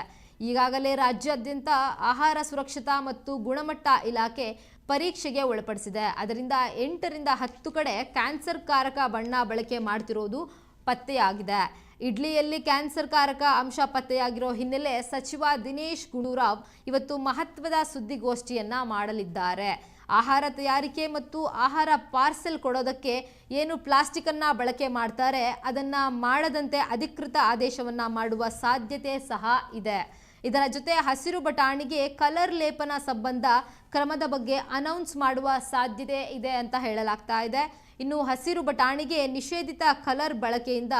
ಈಗಾಗಲೇ ರಾಜ್ಯಾದ್ಯಂತ ಆಹಾರ ಸುರಕ್ಷತಾ ಮತ್ತು ಗುಣಮಟ್ಟ ಇಲಾಖೆ ಪರೀಕ್ಷೆಗೆ ಒಳಪಡಿಸಿದೆ. ಅದರಿಂದ ಎಂಟರಿಂದ ಹತ್ತು ಕಡೆ ಕ್ಯಾನ್ಸರ್ ಕಾರಕ ಬಣ್ಣ ಬಳಕೆ ಮಾಡ್ತಿರೋದು ಪತ್ತೆಯಾಗಿದೆ. ಇಡ್ಲಿಯಲ್ಲಿ ಕ್ಯಾನ್ಸರ್ ಕಾರಕ ಅಂಶ ಪತ್ತೆಯಾಗಿರೋ ಹಿನ್ನೆಲೆ ಸಚಿವ ದಿನೇಶ್ ಗುಂಡೂರಾವ್ ಇವತ್ತು ಮಹತ್ವದ ಸುದ್ದಿಗೋಷ್ಠಿಯನ್ನ ಮಾಡಲಿದ್ದಾರೆ. ಆಹಾರ ತಯಾರಿಕೆ ಮತ್ತು ಆಹಾರ ಪಾರ್ಸೆಲ್ ಕೊಡೋದಕ್ಕೆ ಏನು ಪ್ಲಾಸ್ಟಿಕ್ ಅನ್ನ ಬಳಕೆ ಮಾಡ್ತಾರೆ, ಅದನ್ನ ಮಾಡದಂತೆ ಅಧಿಕೃತ ಆದೇಶವನ್ನ ಮಾಡುವ ಸಾಧ್ಯತೆ ಸಹ ಇದೆ. ಇದರ ಜೊತೆ ಹಸಿರು ಬಟಾಣಿಗೆ ಕಲರ್ ಲೇಪನ ಸಂಬಂಧ ಕ್ರಮದ ಬಗ್ಗೆ ಅನೌನ್ಸ್ ಮಾಡುವ ಸಾಧ್ಯತೆ ಇದೆ ಅಂತ ಹೇಳಲಾಗ್ತಾ ಇದೆ. ಇನ್ನು ಹಸಿರು ಬಟಾಣಿಗೆ ನಿಷೇಧಿತ ಕಲರ್ ಬಳಕೆಯಿಂದ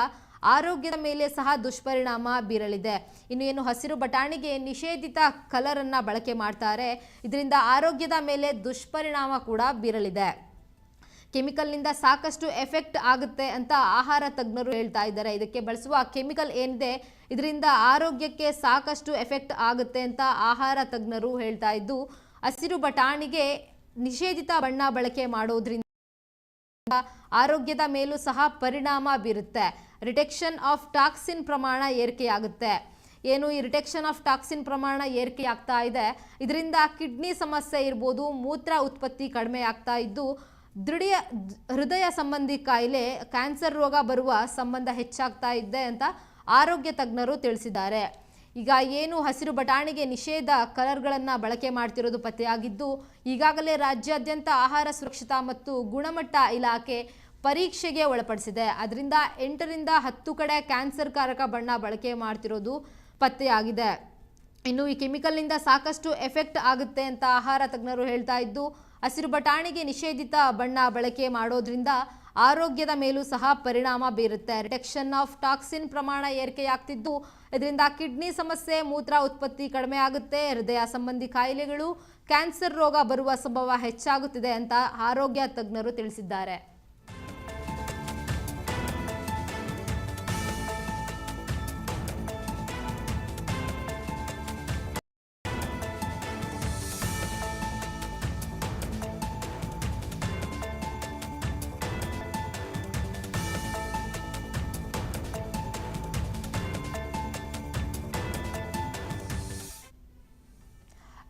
ಆರೋಗ್ಯದ ಮೇಲೆ ಸಹ ದುಷ್ಪರಿಣಾಮ ಬೀರಲಿದೆ. ಇನ್ನು ಏನು ಹಸಿರು ಬಟಾಣಿಗೆ ನಿಷೇಧಿತ ಕಲರನ್ನು ಬಳಕೆ ಮಾಡ್ತಾರೆ, ಇದರಿಂದ ಆರೋಗ್ಯದ ಮೇಲೆ ದುಷ್ಪರಿಣಾಮ ಕೂಡ ಬೀರಲಿದೆ. ಕೆಮಿಕಲ್ನಿಂದ ಸಾಕಷ್ಟು ಎಫೆಕ್ಟ್ ಆಗುತ್ತೆ ಅಂತ ಆಹಾರ ತಜ್ಞರು ಹೇಳ್ತಾ ಇದ್ದಾರೆ. ಇದಕ್ಕೆ ಬಳಸುವ ಕೆಮಿಕಲ್ ಏನಿದೆ, ಇದರಿಂದ ಆರೋಗ್ಯಕ್ಕೆ ಸಾಕಷ್ಟು ಎಫೆಕ್ಟ್ ಆಗುತ್ತೆ ಅಂತ ಆಹಾರ ತಜ್ಞರು ಹೇಳ್ತಾ ಇದ್ದು, ಹಸಿರು ಬಟಾಣಿಗೆ ನಿಷೇಧಿತ ಬಣ್ಣ ಬಳಕೆ ಮಾಡೋದ್ರಿಂದ ಆರೋಗ್ಯದ ಮೇಲೂ ಸಹ ಪರಿಣಾಮ ಬೀರುತ್ತೆ. ರಿಟೆಕ್ಷನ್ ಆಫ್ ಟಾಕ್ಸಿನ್ ಪ್ರಮಾಣ ಏರಿಕೆಯಾಗುತ್ತೆ. ಏನು ಈ ರಿಟೆಕ್ಷನ್ ಆಫ್ ಟಾಕ್ಸಿನ್ ಪ್ರಮಾಣ ಏರಿಕೆ ಆಗ್ತಾ ಇದೆ? ಇದರಿಂದ ಕಿಡ್ನಿ ಸಮಸ್ಯೆ ಇರ್ಬೋದು, ಮೂತ್ರ ಉತ್ಪತ್ತಿ ಕಡಿಮೆ ಆಗ್ತಾ ಇದ್ದು, ದೃಢೀಯ ಹೃದಯ ಸಂಬಂಧಿ ಕಾಯಿಲೆ, ಕ್ಯಾನ್ಸರ್ ರೋಗ ಬರುವ ಸಂಬಂಧ ಹೆಚ್ಚಾಗ್ತಾ ಇದೆ ಅಂತ ಆರೋಗ್ಯ ತಜ್ಞರು ತಿಳಿಸಿದ್ದಾರೆ. ಈಗ ಏನು ಹಸಿರು ಬಟಾಣಿಗೆ ನಿಷೇಧ ಕಲರ್ಗಳನ್ನು ಬಳಕೆ ಮಾಡ್ತಿರೋದು ಪತ್ತೆಯಾಗಿದ್ದು, ಈಗಾಗಲೇ ರಾಜ್ಯಾದ್ಯಂತ ಆಹಾರ ಸುರಕ್ಷತಾ ಮತ್ತು ಗುಣಮಟ್ಟ ಇಲಾಖೆ ಪರೀಕ್ಷೆಗೆ ಒಳಪಡಿಸಿದೆ. ಅದರಿಂದ ಎಂಟರಿಂದ ಹತ್ತು ಕಡೆ ಕ್ಯಾನ್ಸರ್ ಕಾರಕ ಬಣ್ಣ ಬಳಕೆ ಮಾಡ್ತಿರೋದು ಪತ್ತೆಯಾಗಿದೆ. ಇನ್ನು ಈ ಕೆಮಿಕಲ್ನಿಂದ ಸಾಕಷ್ಟು ಎಫೆಕ್ಟ್ ಆಗುತ್ತೆ ಅಂತ ಆಹಾರ ತಜ್ಞರು ಹೇಳ್ತಾ ಇದ್ದು, ಹಸಿರು ಬಟಾಣಿಗೆ ನಿಷೇಧಿತ ಬಣ್ಣ ಬಳಕೆ ಮಾಡೋದ್ರಿಂದ ಆರೋಗ್ಯದ ಮೇಲೂ ಸಹ ಪರಿಣಾಮ ಬೀರುತ್ತೆ. ರಿಡಕ್ಷನ್ ಆಫ್ ಟಾಕ್ಸಿನ್ ಪ್ರಮಾಣ ಏರಿಕೆಯಾಗ್ತಿದ್ದು. ಇದರಿಂದ ಕಿಡ್ನಿ ಸಮಸ್ಯೆ, ಮೂತ್ರ ಉತ್ಪತ್ತಿ ಕಡಿಮೆ ಆಗುತ್ತೆ. ಹೃದಯ ಸಂಬಂಧಿ ಕಾಯಿಲೆಗಳು, ಕ್ಯಾನ್ಸರ್ ರೋಗ ಬರುವ ಸಂಭವ ಹೆಚ್ಚಾಗುತ್ತಿದೆ ಅಂತ ಆರೋಗ್ಯ ತಜ್ಞರು ತಿಳಿಸಿದ್ದಾರೆ.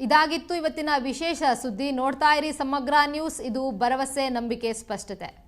ಇದಾಗಿತ್ತು ಇವತ್ತಿನ ವಿಶೇಷ ಸುದ್ದಿ. ನೋಡ್ತಾ ಇರಿ ಸಮಗ್ರ ನ್ಯೂಸ್. ಇದು ಭರವಸೆ ನಂಬಿಕೆ ಸ್ಪಷ್ಟತೆ.